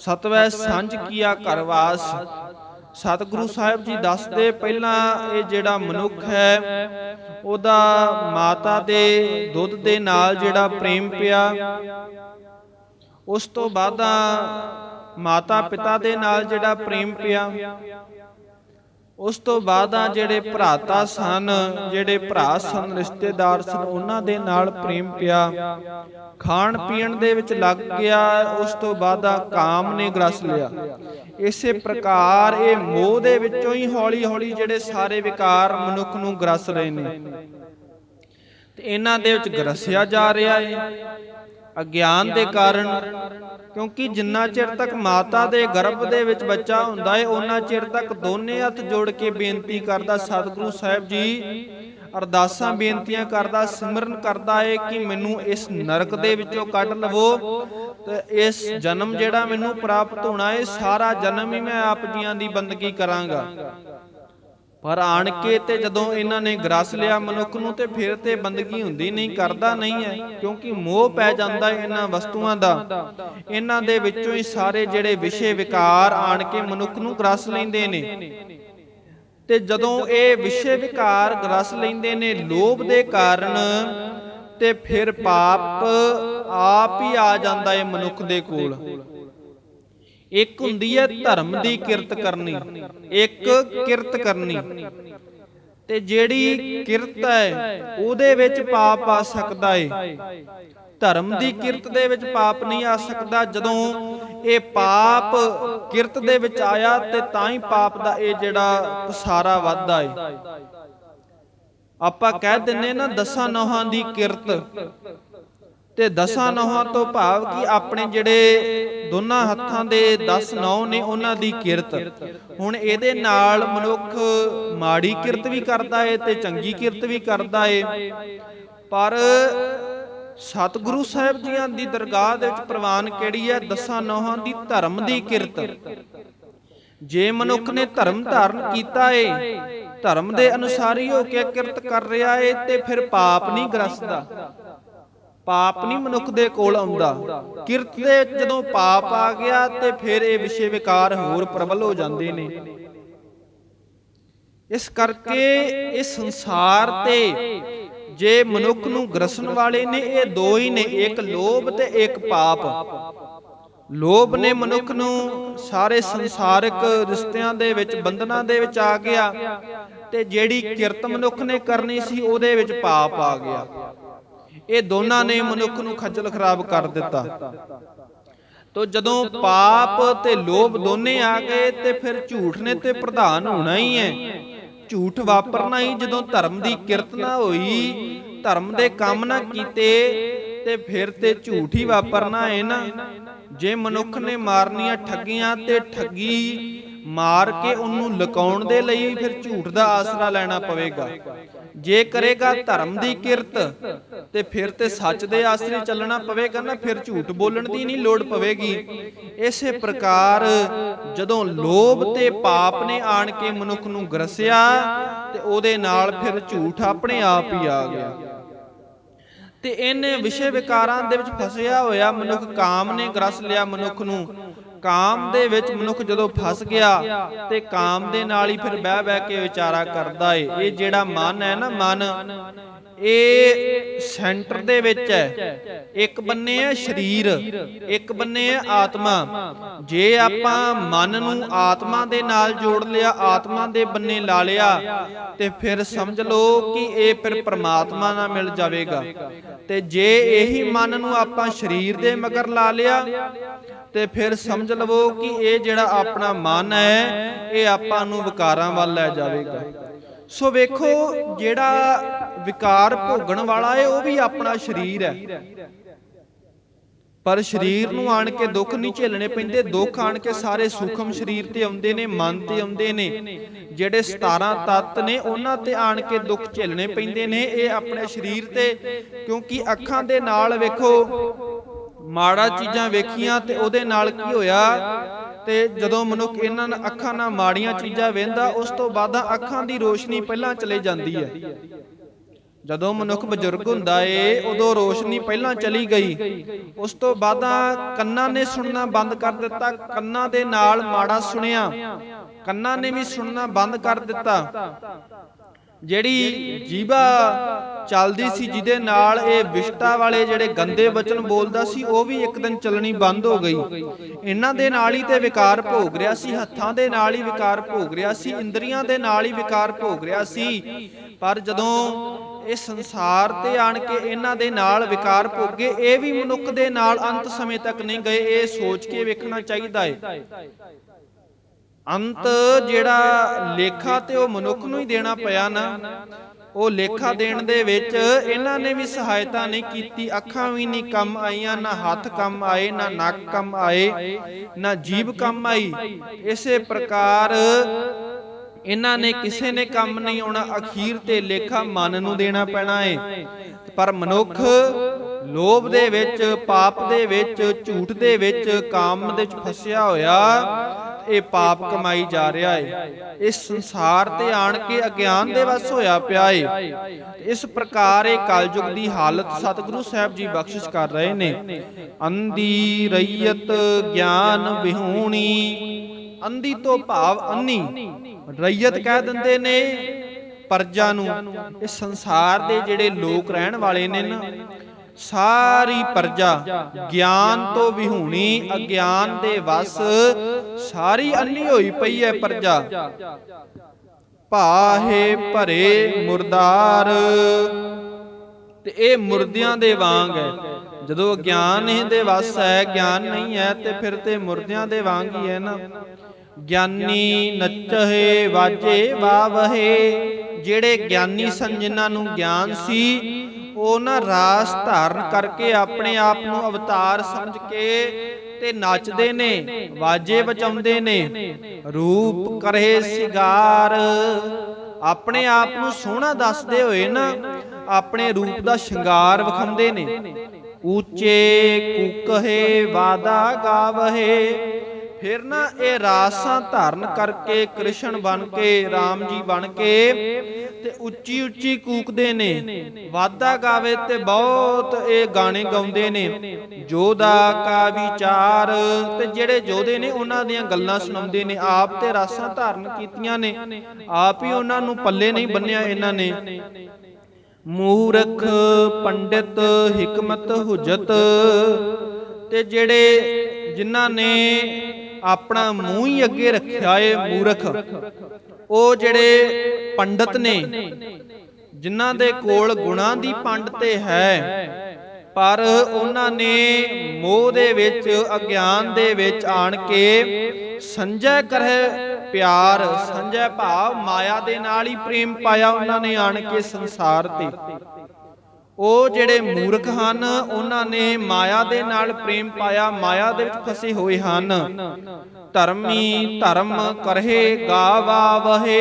ਸਤਵੈ ਸੰਜ ਕੀਆ ਘਰਵਾਸ। ਸਤਿਗੁਰੂ ਸਾਹਿਬ ਜੀ ਦੱਸਦੇ ਪਹਿਲਾਂ ਇਹ ਜਿਹੜਾ ਮਨੁੱਖ ਹੈ ਉਹਦਾ ਮਾਤਾ ਦੇ ਦੁੱਧ ਦੇ ਨਾਲ ਜਿਹੜਾ ਪ੍ਰੇਮ ਪਿਆ, ਉਸ ਤੋਂ ਬਾਅਦ ਮਾਤਾ ਪਿਤਾ ਦੇ ਨਾਲ ਜਿਹੜਾ ਪ੍ਰੇਮ ਪਿਆ ਉਸ ਤੋਂ ਬਾਅਦਾਂ ਜਿਹੜੇ ਭਰਾਤਾ ਸਨ, ਜਿਹੜੇ ਭਰਾ ਸਨ, ਰਿਸ਼ਤੇਦਾਰ ਸਨ, ਉਹਨਾਂ ਦੇ ਨਾਲ ਪ੍ਰੇਮ ਪਿਆ। ਖਾਣ ਪੀਣ ਦੇ ਵਿੱਚ ਲੱਗ ਗਿਆ, ਉਸ ਤੋਂ ਬਾਅਦਾਂ ਕਾਮ ਨੇ ਗ੍ਰਸ ਲਿਆ। ਇਸੇ ਪ੍ਰਕਾਰ ਇਹ ਮੋਹ ਦੇ ਵਿੱਚੋਂ ਹੀ ਹੌਲੀ ਹੌਲੀ ਜਿਹੜੇ ਸਾਰੇ ਵਿਕਾਰ ਮਨੁੱਖ ਨੂੰ ਗ੍ਰਸ ਰਹੇ ਨੇ। ਤੇ ਇਹਨਾਂ ਦੇ ਵਿੱਚ ਗ੍ਰਸਿਆ ਜਾ ਰਿਹਾ ਹੈ ਅਗਿਆਨ ਦੇ ਕਾਰਨ ਕਿਉਂਕਿ ਜਿੰਨਾ ਚਿਰ ਤੱਕ ਮਾਤਾ ਦੇ ਗਰਭ ਦੇ ਵਿੱਚ ਬੱਚਾ ਹੁੰਦਾ ਹੈ ਉਹਨਾਂ ਚਿਰ ਤੱਕ ਦੋਨੇ ਹੱਥ ਜੋੜ ਕੇ ਬੇਨਤੀ ਕਰਦਾ ਸਤਿਗੁਰੂ ਸਾਹਿਬ ਜੀ ਅਰਦਾਸਾਂ ਬੇਨਤੀਆਂ ਕਰਦਾ ਸਿਮਰਨ ਕਰਦਾ ਏ ਕਿ ਮੈਨੂੰ ਇਸ ਨਰਕ ਦੇ ਵਿੱਚੋਂ ਕੱਢ ਲਵੋ ਤੇ ਇਸ ਜਨਮ ਜਿਹੜਾ ਮੈਨੂੰ ਪ੍ਰਾਪਤ ਹੋਣਾ ਏ ਸਾਰਾ ਜਨਮ ਹੀ ਮੈਂ ਆਪ ਜੀਆਂ ਦੀ ਬੰਦਗੀ ਕਰਾਂਗਾ। ਪਰ ਆਣ ਕੇ ਤੇ ਜਦੋਂ ਇਹਨਾਂ ਨੇ ਗ੍ਰਸ ਲਿਆ ਮਨੁੱਖ ਨੂੰ ਤੇ ਫਿਰ ਤੇ ਬੰਦਗੀ ਹੁੰਦੀ ਨਹੀਂ, ਕਰਦਾ ਨਹੀਂ ਹੈ, ਕਿਉਂਕਿ ਮੋਹ ਪੈ ਜਾਂਦਾ ਹੈ ਇਹਨਾਂ ਵਸਤੂਆਂ ਦਾ। ਇਹਨਾਂ ਦੇ ਵਿੱਚੋਂ ਹੀ ਸਾਰੇ ਜਿਹੜੇ ਵਿਸ਼ੇ ਵਿਕਾਰ ਆਣ ਕੇ ਮਨੁੱਖ ਨੂੰ ਗ੍ਰਸ ਲੈਂਦੇ ਨੇ। ਤੇ ਜਦੋਂ ਇਹ ਵਿਸ਼ੇ ਵਿਕਾਰ ਗ੍ਰਸ ਲੈਂਦੇ ਨੇ ਲੋਭ ਦੇ ਕਾਰਨ, ਤੇ ਫਿਰ ਪਾਪ ਆਪ ਹੀ ਆ ਜਾਂਦਾ ਹੈ ਮਨੁੱਖ ਦੇ ਕੋਲ। ਇੱਕ ਹੁੰਦੀ ਹੈ ਧਰਮ ਦੀ ਕਿਰਤ ਕਰਨੀ, ਇੱਕ ਕਿਰਤ ਕਰਨੀ। ਤੇ ਜਿਹੜੀ ਕਿਰਤ ਹੈ, ਉਹਦੇ ਵਿੱਚ ਪਾਪ ਆ ਸਕਦਾ ਹੈ ਧਰਮ ਦੀ ਕਿਰਤ ਦੇ ਵਿੱਚ ਪਾਪ ਨਹੀਂ ਆ ਸਕਦਾ। ਜਦੋਂ ਇਹ ਪਾਪ ਕਿਰਤ ਦੇ ਵਿੱਚ ਆਇਆ, ਤੇ ਤਾਂ ਹੀ ਪਾਪ ਦਾ ਇਹ ਜਿਹੜਾ ਸਾਰਾ ਵੱਧਦਾ ਏ। ਆਪਾਂ ਕਹਿ ਦਿੰਨੇ ਨਾ, ਦਸਾਂ ਨੋਹਾਂ ਦੀ ਕਿਰਤ। ਤੇ ਦਸਾਂ ਨੋਹਾਂ ਤੋਂ ਭਾਵ ਕਿ ਆਪਣੇ ਜਿਹੜੇ ਦੋਨਾਂ ਹੱਥਾਂ ਦੇ 10 ਨੌ ਨੇ ਉਹਨਾਂ ਦੀ ਕਿਰਤ। ਹੁਣ ਇਹਦੇ ਨਾਲ ਮਨੁੱਖ ਮਾੜੀ ਕਿਰਤ ਵੀ ਕਰਦਾ ਏ ਤੇ ਚੰਗੀ ਕਿਰਤ ਵੀ ਕਰਦਾ ਏ। ਪਰ ਸਤਿਗੁਰੂ ਸਾਹਿਬ ਜੀਆਂ ਦੀ ਦਰਗਾਹ ਦੇ ਵਿੱਚ ਪ੍ਰਵਾਨ ਕਿਹੜੀ ਹੈ? ਦਸਾਂ ਨੋਹਾਂ ਦੀ ਧਰਮ ਦੀ ਕਿਰਤ। ਜੇ ਮਨੁੱਖ ਨੇ ਧਰਮ ਧਾਰਨ ਕੀਤਾ ਏ ਧਰਮ ਦੇ ਅਨੁਸਾਰ ਹੀ ਹੋ ਕੇ ਕਿਰਤ ਕਰ ਰਿਹਾ ਏ ਤੇ ਫਿਰ ਪਾਪ ਨਹੀਂ ਗਰਸਦਾ ਪਾਪ ਨਹੀਂ ਮਨੁੱਖ ਦੇ ਕੋਲ ਆਉਂਦਾ। ਕਿਰਤ ਦੇ ਜਦੋਂ ਪਾਪ ਆ ਗਿਆ ਤੇ ਫਿਰ ਇਹ ਵਿਸ਼ੇ ਵਿਕਾਰ ਹੋਰ ਪ੍ਰਬਲ ਹੋ ਜਾਂਦੇ ਨੇ। ਇਸ ਕਰਕੇ ਇਸ ਸੰਸਾਰ ਤੇ ਜੇ ਮਨੁੱਖ ਨੂੰ ਗਰਸਣ ਵਾਲੇ ਨੇ ਇਹ ਦੋ ਹੀ ਨੇ ਇੱਕ ਲੋਭ ਤੇ ਇੱਕ ਪਾਪ। ਲੋਭ ਨੇ ਮਨੁੱਖ ਨੂੰ ਸਾਰੇ ਸੰਸਾਰਿਕ ਰਿਸ਼ਤਿਆਂ ਦੇ ਵਿੱਚ ਬੰਧਨਾਂ ਦੇ ਵਿੱਚ ਆ ਗਿਆ ਤੇ ਜਿਹੜੀ ਕਿਰਤ ਮਨੁੱਖ ਨੇ ਕਰਨੀ ਸੀ ਉਹਦੇ ਵਿੱਚ ਪਾਪ ਆ ਗਿਆ। ਇਹ ਦੋਨਾਂ ਨੇ ਮਨੁੱਖ ਨੂੰ ਖੱਜਲ ਖਰਾਬ ਕਰ ਦਿੱਤਾ। ਤੋ ਜਦੋਂ ਪਾਪ ਤੇ ਲੋਭ ਦੋਨੇ ਆ ਗਏ ਤੇ ਫਿਰ ਝੂਠ ਨੇ ਤੇ ਪ੍ਰਧਾਨ ਹੋਣਾ ਹੀ ਹੈ। ਝੂਠ ਵਾਪਰਨਾ ਹੀ ਜਦੋਂ ਧਰਮ ਦੀ ਕਿਰਤ ਨਾ ਹੋਈ, ਧਰਮ ਦੇ ਕੰਮ ਨਾ ਕੀਤੇ ਤੇ ਫਿਰ ਤੇ ਝੂਠ ਹੀ ਵਾਪਰਨਾ ਹੈ ਨਾ। ਜੇ ਮਨੁੱਖ ਨੇ ਮਾਰਨੀਆਂ ਠੱਗੀਆਂ ਤੇ ਠੱਗੀ ਮਾਰ ਕੇ ਉਹਨੂੰ ਲਕਾਉਣ ਦੇ ਲਈ ਫਿਰ ਝੂਠ ਦਾ ਆਸਰਾ ਲੈਣਾ ਪਵੇਗਾ। ਜੇ ਕਰੇਗਾ ਧਰਮ ਦੀ ਕਿਰਤ, ਤੇ ਫਿਰ ਤੇ ਸੱਚ ਦੇ ਆਸਰੇ ਚੱਲਣਾ ਪਵੇਗਾ ਨਾ, ਫਿਰ ਝੂਠ ਬੋਲਣ ਦੀ ਨਹੀਂ ਲੋੜ ਪਵੇਗੀ। ਇਸੇ ਪ੍ਰਕਾਰ ਜਦੋਂ ਲੋਭ ਤੇ ਪਾਪ ਨੇ ਆਣ ਕੇ ਮਨੁੱਖ ਨੂੰ ਗਰਸਿਆ, ਤੇ ਉਹਦੇ ਨਾਲ ਫਿਰ ਝੂਠ ਆਪਣੇ ਆਪ ਹੀ ਆ ਗਿਆ। ਤੇ ਇਹਨੇ ਵਿਸ਼ੇ ਵਿਕਾਰਾਂ ਦੇ ਵਿੱਚ ਫਸਿਆ ਹੋਇਆ ਮਨੁੱਖ ਕਾਮ ਨੇ ਗਰਸ ਲਿਆ ਮਨੁੱਖ ਨੂੰ। ਕਾਮ ਦੇ ਵਿੱਚ ਮਨੁੱਖ ਜਦੋਂ ਫਸ ਗਿਆ ਤੇ ਕਾਮ ਦੇ ਨਾਲ ਹੀ ਫਿਰ ਬਹਿ ਬਹਿ ਕੇ ਵਿਚਾਰਾ ਕਰਦਾ ਏ। ਇਹ ਜਿਹੜਾ ਮਨ ਹੈ ਨਾ ਮਨ। ਇਹ ਸੈਂਟਰ ਦੇ ਵਿੱਚ ਹੈ। ਇੱਕ ਬੰਨੇ ਹੈ ਸਰੀਰ, ਇੱਕ ਬੰਨੇ ਹੈ ਆਤਮਾ। ਜੇ ਆਪਾਂ ਮਨ ਨੂੰ ਆਤਮਾ ਦੇ ਨਾਲ ਜੋੜ ਲਿਆ, ਆਤਮਾ ਦੇ ਬੰਨੇ ਲਾ ਲਿਆ, ਤੇ ਫਿਰ ਸਮਝ ਲਓ ਕਿ ਇਹ ਫਿਰ ਪ੍ਰਮਾਤਮਾ ਨਾਲ ਮਿਲ ਜਾਵੇਗਾ। ਤੇ ਜੇ ਇਹੀ ਮਨ ਨੂੰ ਆਪਾਂ ਸਰੀਰ ਦੇ ਮਗਰ ਲਾ ਲਿਆ, ਤੇ ਫਿਰ ਸਮਝ ਲਵੋ ਕਿ ਇਹ ਜਿਹੜਾ ਆਪਣਾ ਮਨ ਹੈ, ਇਹ ਆਪਾਂ ਨੂੰ ਵਿਕਾਰਾਂ ਵੱਲ ਲੈ ਜਾਵੇਗਾ। ਸੋ ਵੇਖੋ ਜਿਹੜਾ ਵਿਕਾਰ ਭੋਗਣ ਵਾਲਾ ਹੈ ਉਹ ਵੀ ਆਪਣਾ ਸਰੀਰ ਹੈ। ਪਰ ਸਰੀਰ ਨੂੰ ਆਣ ਕੇ ਦੁੱਖ ਨਹੀਂ ਝੇਲਣੇ ਪੈਂਦੇ, ਦੁੱਖ ਆਣ ਕੇ ਸਾਰੇ ਸੂਖਮ ਸਰੀਰ ਤੇ ਆਉਂਦੇ ਨੇ, ਮਨ ਤੇ ਆਉਂਦੇ ਨੇ। ਜਿਹੜੇ 17 ਤੱਤ ਨੇ, ਉਹਨਾਂ ਤੇ ਆਣ ਕੇ ਦੁੱਖ ਝੇਲਣੇ ਪੈਂਦੇ ਨੇ, ਇਹ ਆਪਣੇ ਸਰੀਰ ਤੇ। ਕਿਉਂਕਿ ਅੱਖਾਂ ਦੇ ਨਾਲ ਵੇਖੋ, ਮਾੜਾ ਚੀਜ਼ਾਂ ਵੇਖੀਆਂ ਤੇ ਉਹਦੇ ਨਾਲ ਕੀ ਹੋਇਆ? ਤੇ ਜਦੋਂ ਮਨੁੱਖ ਇਹਨਾਂ ਅੱਖਾਂ ਨਾਲ ਮਾੜੀਆਂ ਚੀਜ਼ਾਂ ਵੇਂਦਾ ਉਸ ਤੋਂ ਬਾਅਦ ਅੱਖਾਂ ਦੀ ਰੋਸ਼ਨੀ ਪਹਿਲਾਂ ਚਲੇ ਜਾਂਦੀ ਹੈ। ਜਦੋਂ ਮਨੁੱਖ ਬਜ਼ੁਰਗ ਹੁੰਦਾ ਏ ਉਦੋਂ ਰੋਸ਼ਨੀ ਪਹਿਲਾਂ ਚਲੀ ਗਈ। ਉਸ ਤੋਂ ਬਾਅਦ ਕੰਨਾਂ ਨੇ ਸੁਣਨਾ ਬੰਦ ਕਰ ਦਿੱਤਾ ਕੰਨਾਂ ਦੇ ਨਾਲ ਮਾੜਾ ਸੁਣਿਆ। ਕੰਨਾਂ ਨੇ ਵੀ ਸੁਣਨਾ ਬੰਦ ਕਰ ਦਿੱਤਾ। ਜਿਹੜੀ ਜੀਭਾ ਚੱਲਦੀ ਸੀ ਜਿਹਦੇ ਨਾਲ ਇਹ ਵਿਸ਼ਟਾ ਵਾਲੇ ਜਿਹੜੇ ਗੰਦੇ ਵਚਨ ਬੋਲਦਾ ਸੀ ਉਹ ਵੀ ਇੱਕ ਦਿਨ ਚੱਲਣੀ ਬੰਦ ਹੋ ਗਈ। ਇਹਨਾਂ ਦੇ ਨਾਲ ਹੀ ਤੇ ਵਿਕਾਰ ਭੋਗ ਰਿਹਾ ਸੀ ਹੱਥਾਂ ਦੇ ਨਾਲ ਹੀ ਵਿਕਾਰ ਭੋਗ ਰਿਹਾ ਸੀ ਇੰਦਰੀਆਂ ਦੇ ਨਾਲ ਹੀ ਵਿਕਾਰ ਭੋਗ ਰਿਹਾ ਸੀ। ਪਰ ਜਦੋਂ ਇਹ ਸੰਸਾਰ ਤੇ ਆਣ ਕੇ ਇਹਨਾਂ ਦੇ ਨਾਲ ਵਿਕਾਰ ਭੋਗੇ, ਇਹ ਵੀ ਮਨੁੱਖ ਦੇ ਨਾਲ ਅੰਤ ਸਮੇਂ ਤੱਕ ਨਹੀਂ ਗਏ, ਇਹ ਸੋਚ ਕੇ ਵੇਖਣਾ ਚਾਹੀਦਾ ਹੈ ਅੰਤ ਜਿਹੜਾ ਲੇਖਾ ਤੇ ਉਹ ਮਨੁੱਖ ਨੂੰ ਹੀ ਦੇਣਾ ਪਿਆ ਨਾ, ਉਹ ਲੇਖਾ ਦੇਣ ਦੇ ਵਿੱਚ ਇਹਨਾਂ ਨੇ ਵੀ ਸਹਾਇਤਾ ਨਹੀਂ ਕੀਤੀ, ਅੱਖਾਂ ਵੀ ਨਹੀਂ ਕੰਮ ਆਈਆਂ, ਨਾ ਹੱਥ ਕੰਮ ਆਏ, ਨਾ ਨੱਕ ਕੰਮ ਆਏ, ਨਾ ਜੀਭ ਕੰਮ ਆਈ। ਇਸੇ ਪ੍ਰਕਾਰ ਇਹਨਾਂ ਨੇ ਕਿਸੇ ਨੇ ਕੰਮ ਨਹੀਂ ਆਉਣਾ, ਅਖੀਰ ਤੇ ਲੇਖਾ ਮਨ ਨੂੰ ਦੇਣਾ ਪੈਣਾ ਏ। ਪਰ ਮਨੁੱਖ ਲੋਭ ਦੇ ਵਿੱਚ, ਪਾਪ ਦੇ ਵਿੱਚ, ਝੂਠ ਦੇ ਵਿੱਚ ਕਾਮ ਦੇ ਵਿੱਚ ਫਸਿਆ ਹੋਇਆ, ਇਹ ਪਾਪ ਕਮਾਈ ਜਾ ਰਿਹਾ ਏ। ਇਸ ਸੰਸਾਰ ਤੇ ਆਣ ਕੇ ਅਗਿਆਨ ਦੇ ਵਸ ਹੋਇਆ ਪਿਆ ਏ। ਇਸ ਪ੍ਰਕਾਰ ਇਹ ਕਲਯੁਗ ਦੀ ਹਾਲਤ ਸਤਿਗੁਰੂ ਸਾਹਿਬ ਜੀ ਬਖਸ਼ਿਸ਼ ਕਰ ਰਹੇ ਨੇ। ਅੰਦੀ ਰਈਅਤ, ਗਿਆਨ ਵਿਹੂਣੀ ਅੰਧੀ ਤੋਂ ਭਾਵ ਅੰਨੀ। ਰਈਅਤ ਕਹਿ ਦਿੰਦੇ ਨੇ ਪਰਜਾ ਨੂੰ। ਇਹ ਸੰਸਾਰ ਦੇ ਜਿਹੜੇ ਲੋਕ ਰਹਿਣ ਵਾਲੇ ਨੇ ਨਾ, ਸਾਰੀ ਪਰਜਾ ਗਿਆਨ ਤੋਂ ਵਿਹੂਣੀ, ਅਗਿਆਨ ਦੇ ਵਸ, ਸਾਰੀ ਅੰਨੀ ਹੋਈ ਪਈ ਹੈ ਪਰਜਾ। ਭਾਹੇ ਭਰੇ ਮੁਰਦਾਰ। ਤੇ ਇਹ ਮੁਰਦਿਆਂ ਦੇ ਵਾਂਗ ਹੈ। ਜਦੋਂ ਗਿਆਨ ਇਹਦੇ ਵਸ ਹੈ, ਗਿਆਨ ਨਹੀਂ ਹੈ, ਤੇ ਫਿਰ ਤੇ ਮੁਰਦਿਆਂ ਦੇ ਵਾਂਗ ਹੀ ਹੈ ਨਾ। ਗਿਆਨੀ ਨੱਚੇ ਵਾਜੇ ਵਾਵਹੇ, ਜਿਹੜੇ ਗਿਆਨੀ ਸਨ ਜਿਨ੍ਹਾਂ ਨੂੰ ਗਿਆਨ ਸੀ, ਉਹ ਨਾ ਰਾਸ ਧਾਰਨ ਕਰਕੇ ਆਪਣੇ ਆਪ ਨੂੰ ਅਵਤਾਰ ਸਮਝ ਕੇ ਤੇ ਨੱਚਦੇ ਨੇ ਵਾਜੇ ਵਜਾਉਂਦੇ ਨੇ, ਰੂਪ ਕਰੇ ਸਿਗਾਰ। ਆਪਣੇ ਆਪ ਨੂੰ ਸੋਹਣਾ ਦੱਸਦੇ ਹੋਏ ਨਾ, ਆਪਣੇ ਰੂਪ ਦਾ ਸ਼ਿੰਗਾਰ ਵਿਖਾਉਂਦੇ ਨੇ। ਉੱਚੇ ਕੁਕਹੇ ਵਾਦਾ ਗਾਵਹੇ ਫਿਰ ਨਾ ਇਹ ਰਾਸਾਂ ਧਾਰਨ ਕਰਕੇ ਕ੍ਰਿਸ਼ਨ ਬਣ ਕੇ RAM ਜੀ ਬਣ ਕੇ ਤੇ ਉੱਚੀ ਉੱਚੀ ਕੂਕਦੇ ਨੇ। ਵਾਦਾ ਗਾਵੇ ਤੇ ਬਹੁਤ ਇਹ ਗਾਣੇ ਗਾਉਂਦੇ ਨੇ। ਜੋਦਾ ਕਾ ਵਿਚਾਰ ਤੇ ਜਿਹੜੇ ਜੋਧੇ ਨੇ, ਉਹਨਾਂ ਦੀਆਂ ਗੱਲਾਂ ਸੁਣਾਉਂਦੇ ਨੇ। ਆਪ ਤੇ ਰਾਸਾਂ ਧਾਰਨ ਕੀਤੀਆਂ ਨੇ। ਆਪ ਹੀ ਉਹਨਾਂ ਨੂੰ ਪੱਲੇ ਨਹੀਂ ਬੰਨਿਆ ਇਹਨਾਂ ਨੇ। ਮੂਰਖ, ਪੰਡਿਤ, ਹਕਮਤ, ਹੁਜਤ ਤੇ ਜਿਹੜੇ ਜਿਨ੍ਹਾਂ ਨੇ ਆਪਣਾ ਮੂੰਹ ਹੀ ਅੱਗੇ ਰੱਖਿਆ ਏ ਮੂਰਖ। ਉਹ ਜਿਹੜੇ ਪੰਡਤ ਨੇ, ਜਿਨ੍ਹਾਂ ਦੇ ਕੋਲ ਗੁਣਾਂ ਦੀ ਪੰਡ ਤੇ ਹੈ, ਪਰ ਉਹਨਾਂ ਨੇ ਮੋਹ ਦੇ ਵਿੱਚ, ਅਗਿਆਨ ਦੇ ਵਿੱਚ ਆਣ ਕੇ ਸੰਜੈ ਕਰਹਿ ਪਿਆਰ, ਸੰਜੈ ਭਾਵ ਮਾਇਆ ਦੇ ਨਾਲ ਹੀ ਪ੍ਰੇਮ ਪਾਇਆ ਉਹਨਾਂ ਨੇ ਆਣ ਕੇ ਸੰਸਾਰ ਤੇ। ਉਹ ਜਿਹੜੇ ਮੂਰਖ ਹਨ ਉਹਨਾਂ ਨੇ ਮਾਇਆ ਦੇ ਨਾਲ ਪ੍ਰੇਮ ਪਾਇਆ ਮਾਇਆ ਦੇ ਵਿੱਚ ਫਸੇ ਹੋਏ ਹਨ। ਧਰਮੀ ਧਰਮ ਕਰਹੇ ਗਾਵਾ ਵਹੇ।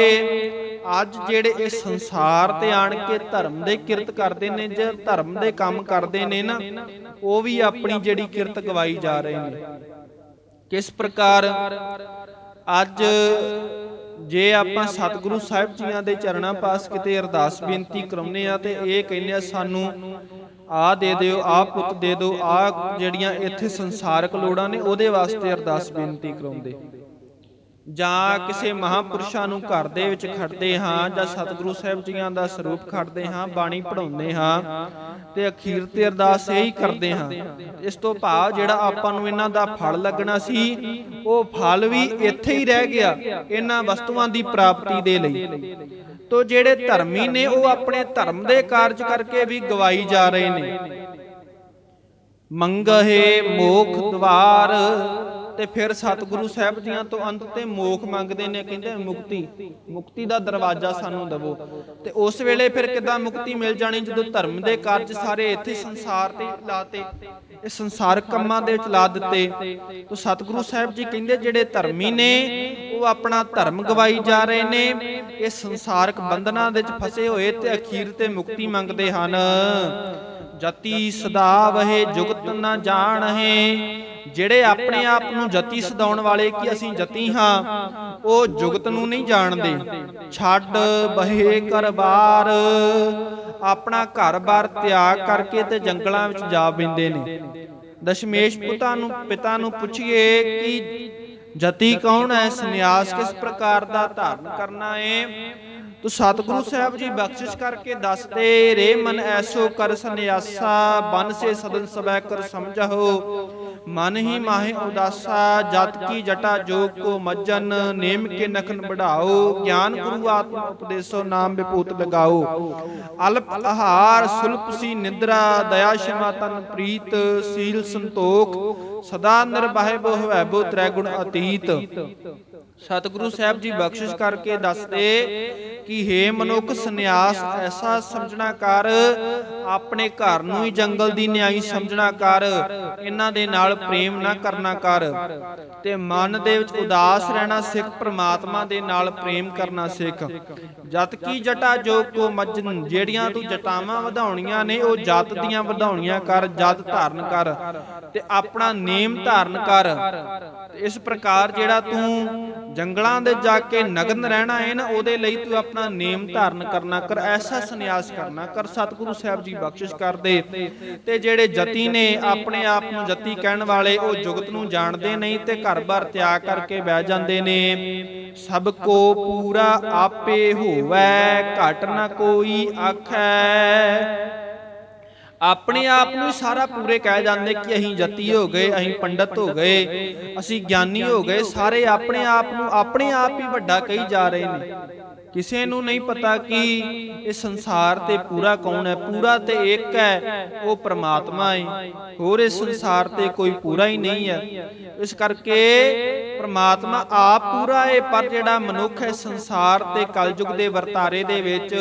ਅੱਜ ਜਿਹੜੇ ਇਹ ਸੰਸਾਰ ਤੇ ਆਣ ਕੇ ਧਰਮ ਦੇ ਕਿਰਤ ਕਰਦੇ ਨੇ ਜੇ ਧਰਮ ਦੇ ਕੰਮ ਕਰਦੇ ਨੇ ਨਾ ਉਹ ਵੀ ਆਪਣੀ ਜਿਹੜੀ ਕਿਰਤ ਗਵਾਈ ਜਾ ਰਹੇ ਨੇ। ਕਿਸ ਪ੍ਰਕਾਰ ਅੱਜ ਜੇ ਆਪਾਂ ਸਤਿਗੁਰੂ ਸਾਹਿਬ ਜੀਆਂ ਦੇ ਚਰਨਾਂ ਪਾਸ ਕਿਤੇ ਅਰਦਾਸ ਬੇਨਤੀ ਕਰਾਉਨੇ ਆ ਤੇ ਇਹ ਕਹਿੰਦੇ ਆ ਸਾਨੂੰ ਆ ਦੇ ਦਿਓ, ਆ ਪੁੱਤ ਦੇ ਦਿਓ, ਆ ਜਿਹੜੀਆਂ ਇੱਥੇ ਸੰਸਾਰਕ ਲੋੜਾਂ ਨੇ ਉਹਦੇ ਵਾਸਤੇ ਅਰਦਾਸ ਬੇਨਤੀ ਕਰਾਉਂਦੇ। ਜਾਂ ਕਿਸੇ ਮਹਾਪੁਰਸ਼ਾਂ ਨੂੰ ਘਰ ਦੇ ਵਿੱਚ ਖੜਦੇ ਹਾਂ ਜਾਂ ਸਤਿਗੁਰੂ ਸਾਹਿਬ ਜੀਆਂ ਦਾ ਸਰੂਪ ਖੜਦੇ ਹਾਂ ਬਾਣੀ ਪੜਾਉਂਦੇ ਹਾਂ ਤੇ ਅਖੀਰ ਤੇ ਅਰਦਾਸ ਇਹੀ ਕਰਦੇ ਹਾਂ। ਇਸ ਤੋਂ ਭਾਵ ਜਿਹੜਾ ਆਪਾਂ ਨੂੰ ਇਹਨਾਂ ਦਾ ਫਲ ਲੱਗਣਾ ਸੀ ਉਹ ਫਲ ਵੀ ਇੱਥੇ ਹੀ ਰਹਿ ਗਿਆ ਇਹਨਾਂ ਵਸਤੂਆਂ ਦੀ ਪ੍ਰਾਪਤੀ ਦੇ ਲਈ। ਤੋ ਜਿਹੜੇ ਧਰਮੀ ਨੇ ਉਹ ਆਪਣੇ ਧਰਮ ਦੇ ਕਾਰਜ ਕਰਕੇ ਵੀ ਗਵਾਈ ਜਾ ਰਹੇ ਨੇ। ਮੰਗਹੇ ਮੋਖ ਦਵਾਰ। ਤੇ ਫਿਰ ਸਤਿਗੁਰੂ ਸਾਹਿਬ ਜੀਆਂ ਤੋਂ ਅੰਤ ਤੇ ਮੋਖ ਮੰਗਦੇ ਨੇ, ਕਹਿੰਦੇ ਮੁਕਤੀ ਮੁਕਤੀ ਦਾ ਦਰਵਾਜ਼ਾ ਸਾਨੂੰ ਦਵੋ। ਤੇ ਉਸ ਵੇਲੇ ਫਿਰ ਕਿਦਾਂ ਮੁਕਤੀ ਮਿਲ ਜਾਣੀ? ਜਦੋਂ ਧਰਮ ਦੇ ਕਾਰਜ ਸਾਰੇ ਇੱਥੇ ਸੰਸਾਰ ਤੇ ਲਾਤੇ ਇਹ ਸੰਸਾਰਕ ਕੰਮਾਂ ਦੇ ਵਿੱਚ ਲਾ ਦਿੱਤੇ। ਤੋ ਸਤਿਗੁਰੂ ਸਾਹਿਬ ਜੀ ਕਹਿੰਦੇ, ਜਿਹੜੇ ਧਰਮੀ ਨੇ, ਉਹ ਆਪਣਾ ਧਰਮ ਗਵਾਈ ਜਾ ਰਹੇ ਨੇ। ਇਹ ਸੰਸਾਰਕ ਬੰਧਨਾਂ ਦੇ ਵਿੱਚ ਫਸੇ ਹੋਏ ਤੇ ਅਖੀਰ ਤੇ ਮੁਕਤੀ ਮੰਗਦੇ ਹਨ। ਜਤੀ ਸਦਾ ਵਹੇ ਜੁਗਤ ਨਾ ਜਾਣਹੇ। ਜਿਹੜੇ ਆਪਣੇ ਆਪ ਨੂੰ ਜਤੀ ਸਦਾਉਣ ਵਾਲੇ ਕਿ ਅਸੀਂ ਜਤੀ ਹਾਂ, ਉਹ ਜੁਗਤ ਨੂੰ ਨਹੀਂ ਜਾਣਦੇ। ਛੱਡ ਬਹੇ ਕਰਬਾਰ ਆਪਣਾ ਘਰ-ਬਾਰ ਤਿਆਗ ਕਰਕੇ ਤੇ ਜੰਗਲਾਂ ਵਿੱਚ ਜਾ ਪੈਂਦੇ ਨੇ। ਦਸ਼ਮੇਸ਼ ਪੁੱਤਾਂ ਨੂੰ, ਪਿਤਾ ਨੂੰ ਪੁੱਛੀਏ ਕਿ ਜਤੀ ਕੌਣ ਹੈ? ਸੰਨਿਆਸ ਕਿਸ ਪ੍ਰਕਾਰ ਦਾ ਧਾਰਨ ਕਰਨਾ ਹੈ ਤੂੰ ਸਤਿਗੁਰੂ ਸਾਹਿਬ ਜੀ ਬਖਸ਼ਿਸ਼ ਕਰਕੇ ਦੱਸਦੇ ਰੇ ਮਨ ਐਸੋ ਕਰ ਸੰਨਿਆਸਾ ਬਨ ਸੇ ਸਦਨ ਸਬੈ ਕਰ ਸਮਝਹੁ। ਮਨ ਹੀ ਮਾਹੇ ਉਦਾਸਾ, ਜਤ ਕੀ ਜਟਾ ਜੋਗ ਕੋ ਮੱਜਨ, ਨੇਮ ਕੇ ਨਖਨ ਬਢਾਓ ਗਿਆਨ ਗੁਰੂ ਆਤਮਾ ਉਪਦੇਸੋ, ਨਾਮ ਵਿਭੂਤ ਲਗਾਓ। ਅਲਪ ਆਹਾਰ, ਸੁਲਪ ਸੀ ਨਿੰਦਰਾ, ਦਇਆ ਸ਼ਮਾ ਤਨ ਪ੍ਰੀਤ, ਸੀਲ ਸੰਤੋਖ, ਸਦਾ ਨਿਰਭੈ ਬੋ ਹੋਵੈ ਬੋ ਤ੍ਰੈ ਗੁਣ ਅਤੀਤ। ਸਤਿਗੁਰੂ ਸਾਹਿਬ ਜੀ ਬਖਸ਼ਿਸ਼ ਕਰਕੇ ਦੱਸਦੇ ਕਿ हे ਮਨੁੱਖ ਸੰਨਿਆਸ ਐਸਾ ਸਮਝਣਾ ਕਰ ਆਪਣੇ ਘਰ ਨੂੰ ਹੀ ਜੰਗਲ ਦੀ ਨਿਆਈ ਸਮਝਣਾ ਕਰ ਇਹਨਾਂ ਦੇ ਨਾਲ ਪ੍ਰੇਮ ਨਾ ਕਰਨਾ ਕਰ ਤੇ ਮਨ ਦੇ ਵਿੱਚ ਉਦਾਸ ਰਹਿਣਾ ਸਿੱਖ ਪ੍ਰਮਾਤਮਾ ਦੇ ਨਾਲ ਪ੍ਰੇਮ ਕਰਨਾ ਸਿੱਖ। ਜਤ ਕੀ ਜਟਾ ਜੋ ਕੋ ਮੱਜਨ ਜਿਹੜੀਆਂ ਤੂੰ ਜਟਾਵਾਂ ਵਧਾਉਣੀਆਂ ਨੇ ਉਹ ਜਤ ਦੀਆਂ ਵਧਾਉਣੀਆਂ ਕਰ ਜਤ ਧਾਰਨ ਕਰ ਤੇ ਆਪਣਾ ਨੇਮ ਧਾਰਨ ਕਰ। ਇਸ ਪ੍ਰਕਾਰ ਜਿਹੜਾ ਤੂੰ ਜੰਗਲਾਂ ਦੇ ਜਾ ਕੇ ਨਗਨ ਰਹਿਣਾ ਹੈ ਨਾ, ਉਹਦੇ ਲਈ ਤੂੰ ਆਪਣਾ ਨੇਮ ਧਾਰਨ ਕਰਨਾ ਕਰ, ਐਸਾ ਸੰਨਿਆਸ ਕਰਨਾ ਕਰ, ਸਤਿਗੁਰੂ ਸਾਹਿਬ ਜੀ ਬਖਸ਼ਿਸ਼ ਕਰਦੇ। ਤੇ ਜਿਹੜੇ ਜਤੀ ਨੇ, ਆਪਣੇ ਆਪ ਨੂੰ ਜਤੀ ਕਹਿਣ ਵਾਲੇ, ਉਹ ਜੁਗਤ ਨੂੰ ਜਾਣਦੇ ਨਹੀਂ ਤੇ ਘਰ-ਬਾਰ ਤਿਆਗ ਕਰਕੇ ਬਹਿ ਜਾਂਦੇ ਨੇ। ਸਭ ਕੋ ਪੂਰਾ ਆਪੇ ਹੋਵੈ, ਘਟ ਨਾ ਕੋਈ ਆਖੈ। ਆਪਣੇ ਆਪ ਨੂੰ ਹੀ ਸਾਰਾ ਪੂਰੇ ਕਹਿ ਜਾਂਦੇ ਕਿ ਅਸੀਂ ਜਤੀ ਹੋ ਗਏ ਅਸੀਂ ਪੰਡਤ ਹੋ ਗਏ ਅਸੀਂ ਗਿਆਨੀ ਹੋ ਗਏ ਸਾਰੇ ਆਪਣੇ ਆਪ ਨੂੰ ਆਪਣੇ ਆਪ ਹੀ ਵੱਡਾ ਕਹੀ ਜਾ ਰਹੇ ਨੇ। ਕਿਸੇ ਨੂੰ ਨਹੀਂ ਪਤਾ ਕਿ ਇਹ ਸੰਸਾਰ ਤੇ ਪੂਰਾ ਕੌਣ ਹੈ? ਪੂਰਾ ਤੇ ਇੱਕ ਹੈ, ਉਹ ਪ੍ਰਮਾਤਮਾ ਹੈ ਹੋਰ ਇਸ ਸੰਸਾਰ ਤੇ ਕੋਈ ਪੂਰਾ ਹੀ ਨਹੀਂ ਹੈ। ਇਸ ਕਰਕੇ ਪ੍ਰਮਾਤਮਾ ਆਪ ਪੂਰਾ ਹੈ ਪਰ ਜਿਹੜਾ ਮਨੁੱਖ ਹੈ, ਸੰਸਾਰ ਤੇ ਕਲਯੁਗ ਦੇ ਵਰਤਾਰੇ ਦੇ ਵਿੱਚ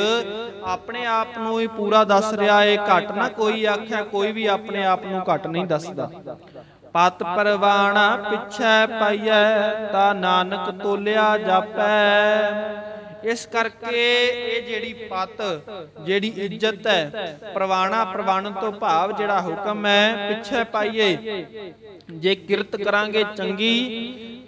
ਆਪਣੇ ਆਪ ਨੂੰ ਹੀ ਪੂਰਾ ਦੱਸ ਰਿਹਾ ਹੈ ਘਟ ਨਾ ਕੋਈ ਆਖਿਆ ਕੋਈ ਵੀ ਆਪਣੇ ਆਪ ਨੂੰ ਘਟ ਨਹੀਂ ਦੱਸਦਾ। ਪਤ ਪਰਵਾਣਾ ਪਿਛੈ ਪਾਈਐ, ਤਾ ਨਾਨਕ ਤੋਲਿਆ ਜਾਪੈ। ਇਸ ਕਰਕੇ ਇਹ ਜਿਹੜੀ ਪਤ, ਜਿਹੜੀ ਇੱਜ਼ਤ ਹੈ, ਪ੍ਰਵਾਣਾ ਪ੍ਰਵਾਣਨ ਤੋਂ ਭਾਵ ਜਿਹੜਾ ਹੁਕਮ ਹੈ, ਪਿੱਛੇ ਪਾਈਏ। ਜੇ ਕਿਰਤ ਕਰਾਂਗੇ ਚੰਗੀ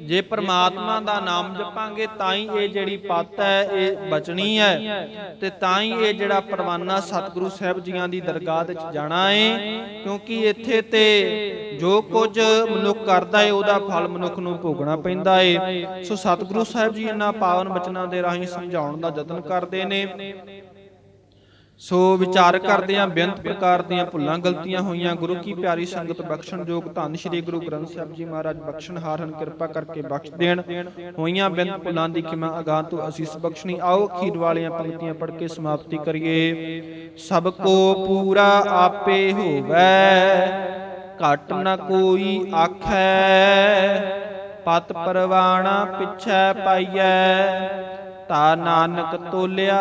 ਜੇ ਪ੍ਰਮਾਤਮਾ ਦਾ ਨਾਮ ਜਪਾਂਗੇ, ਤਾਂ ਹੀ ਇਹ ਜਿਹੜੀ ਪਤ ਹੈ, ਇਹ ਬਚਣੀ ਹੈ। ਤੇ ਤਾਂ ਹੀ ਇਹ ਜਿਹੜਾ ਪਰਵਾਨਾ ਸਤਿਗੁਰੂ ਸਾਹਿਬ ਜੀਆਂ ਦੀ ਦਰਗਾਹ ਵਿੱਚ ਜਾਣਾ ਹੈ ਕਿਉਂਕਿ ਇੱਥੇ ਤੇ ਜੋ ਕੁਝ ਮਨੁੱਖ ਕਰਦਾ ਹੈ ਉਹਦਾ ਫਲ ਮਨੁੱਖ ਨੂੰ ਭੋਗਣਾ ਪੈਂਦਾ ਹੈ ਸੋ ਸਤਿਗੁਰੂ ਸਾਹਿਬ ਜੀ ਇਹਨਾਂ ਪਾਵਨ ਬਚਨਾਂ ਦੇ ਰਾਹੀਂ ਸਮਝਾਉਣ ਦਾ ਯਤਨ ਕਰਦੇ ਨੇ। ਸੋ ਵਿਚਾਰ ਕਰਦੇ ਆਂ ਬੇਅੰਤ ਪ੍ਰਕਾਰ ਦੀਆਂ ਭੁੱਲਾਂ ਗਲਤੀਆਂ ਹੋਈਆਂ, ਗੁਰੂ ਕੀ ਪਿਆਰੀ ਸੰਗਤ ਬਖਸ਼ਣ ਧੰਨ ਸ਼੍ਰੀ ਗੁਰੂ ਗ੍ਰੰਥ ਸਾਹਿਬ ਜੀ ਮਹਾਰਾਜ ਬਖਸ਼ਣਹਾਰ ਹਨ ਕਿਰਪਾ ਕਰਕੇ ਬਖਸ਼ ਦੇਣ। ਹੋਈਆਂ ਬੇਅੰਤ ਭੁੱਲਾਂ ਦੀ ਖਿਮਾ ਅਗਾਹ ਤੋਂ ਅਸੀਸ ਬਖਸ਼ਣੀ ਆਓ, ਅਖੀਰ ਵਾਲੀਆਂ ਪੰਕਤੀਆਂ ਪੜ੍ਹ ਕੇ ਸਮਾਪਤੀ ਕਰੀਏ। ਸਭ ਕੋ ਪੂਰਾ ਆਪੇ ਹੋਵੇ, ਘਟ ਨਾ ਕੋਈ ਆਖੈ, ਪਤ ਪਰਵਾਣਾ ਪਿਛੈ ਪਾਈਐ, ਤਾ ਨਾਨਕ ਤੋਲਿਆ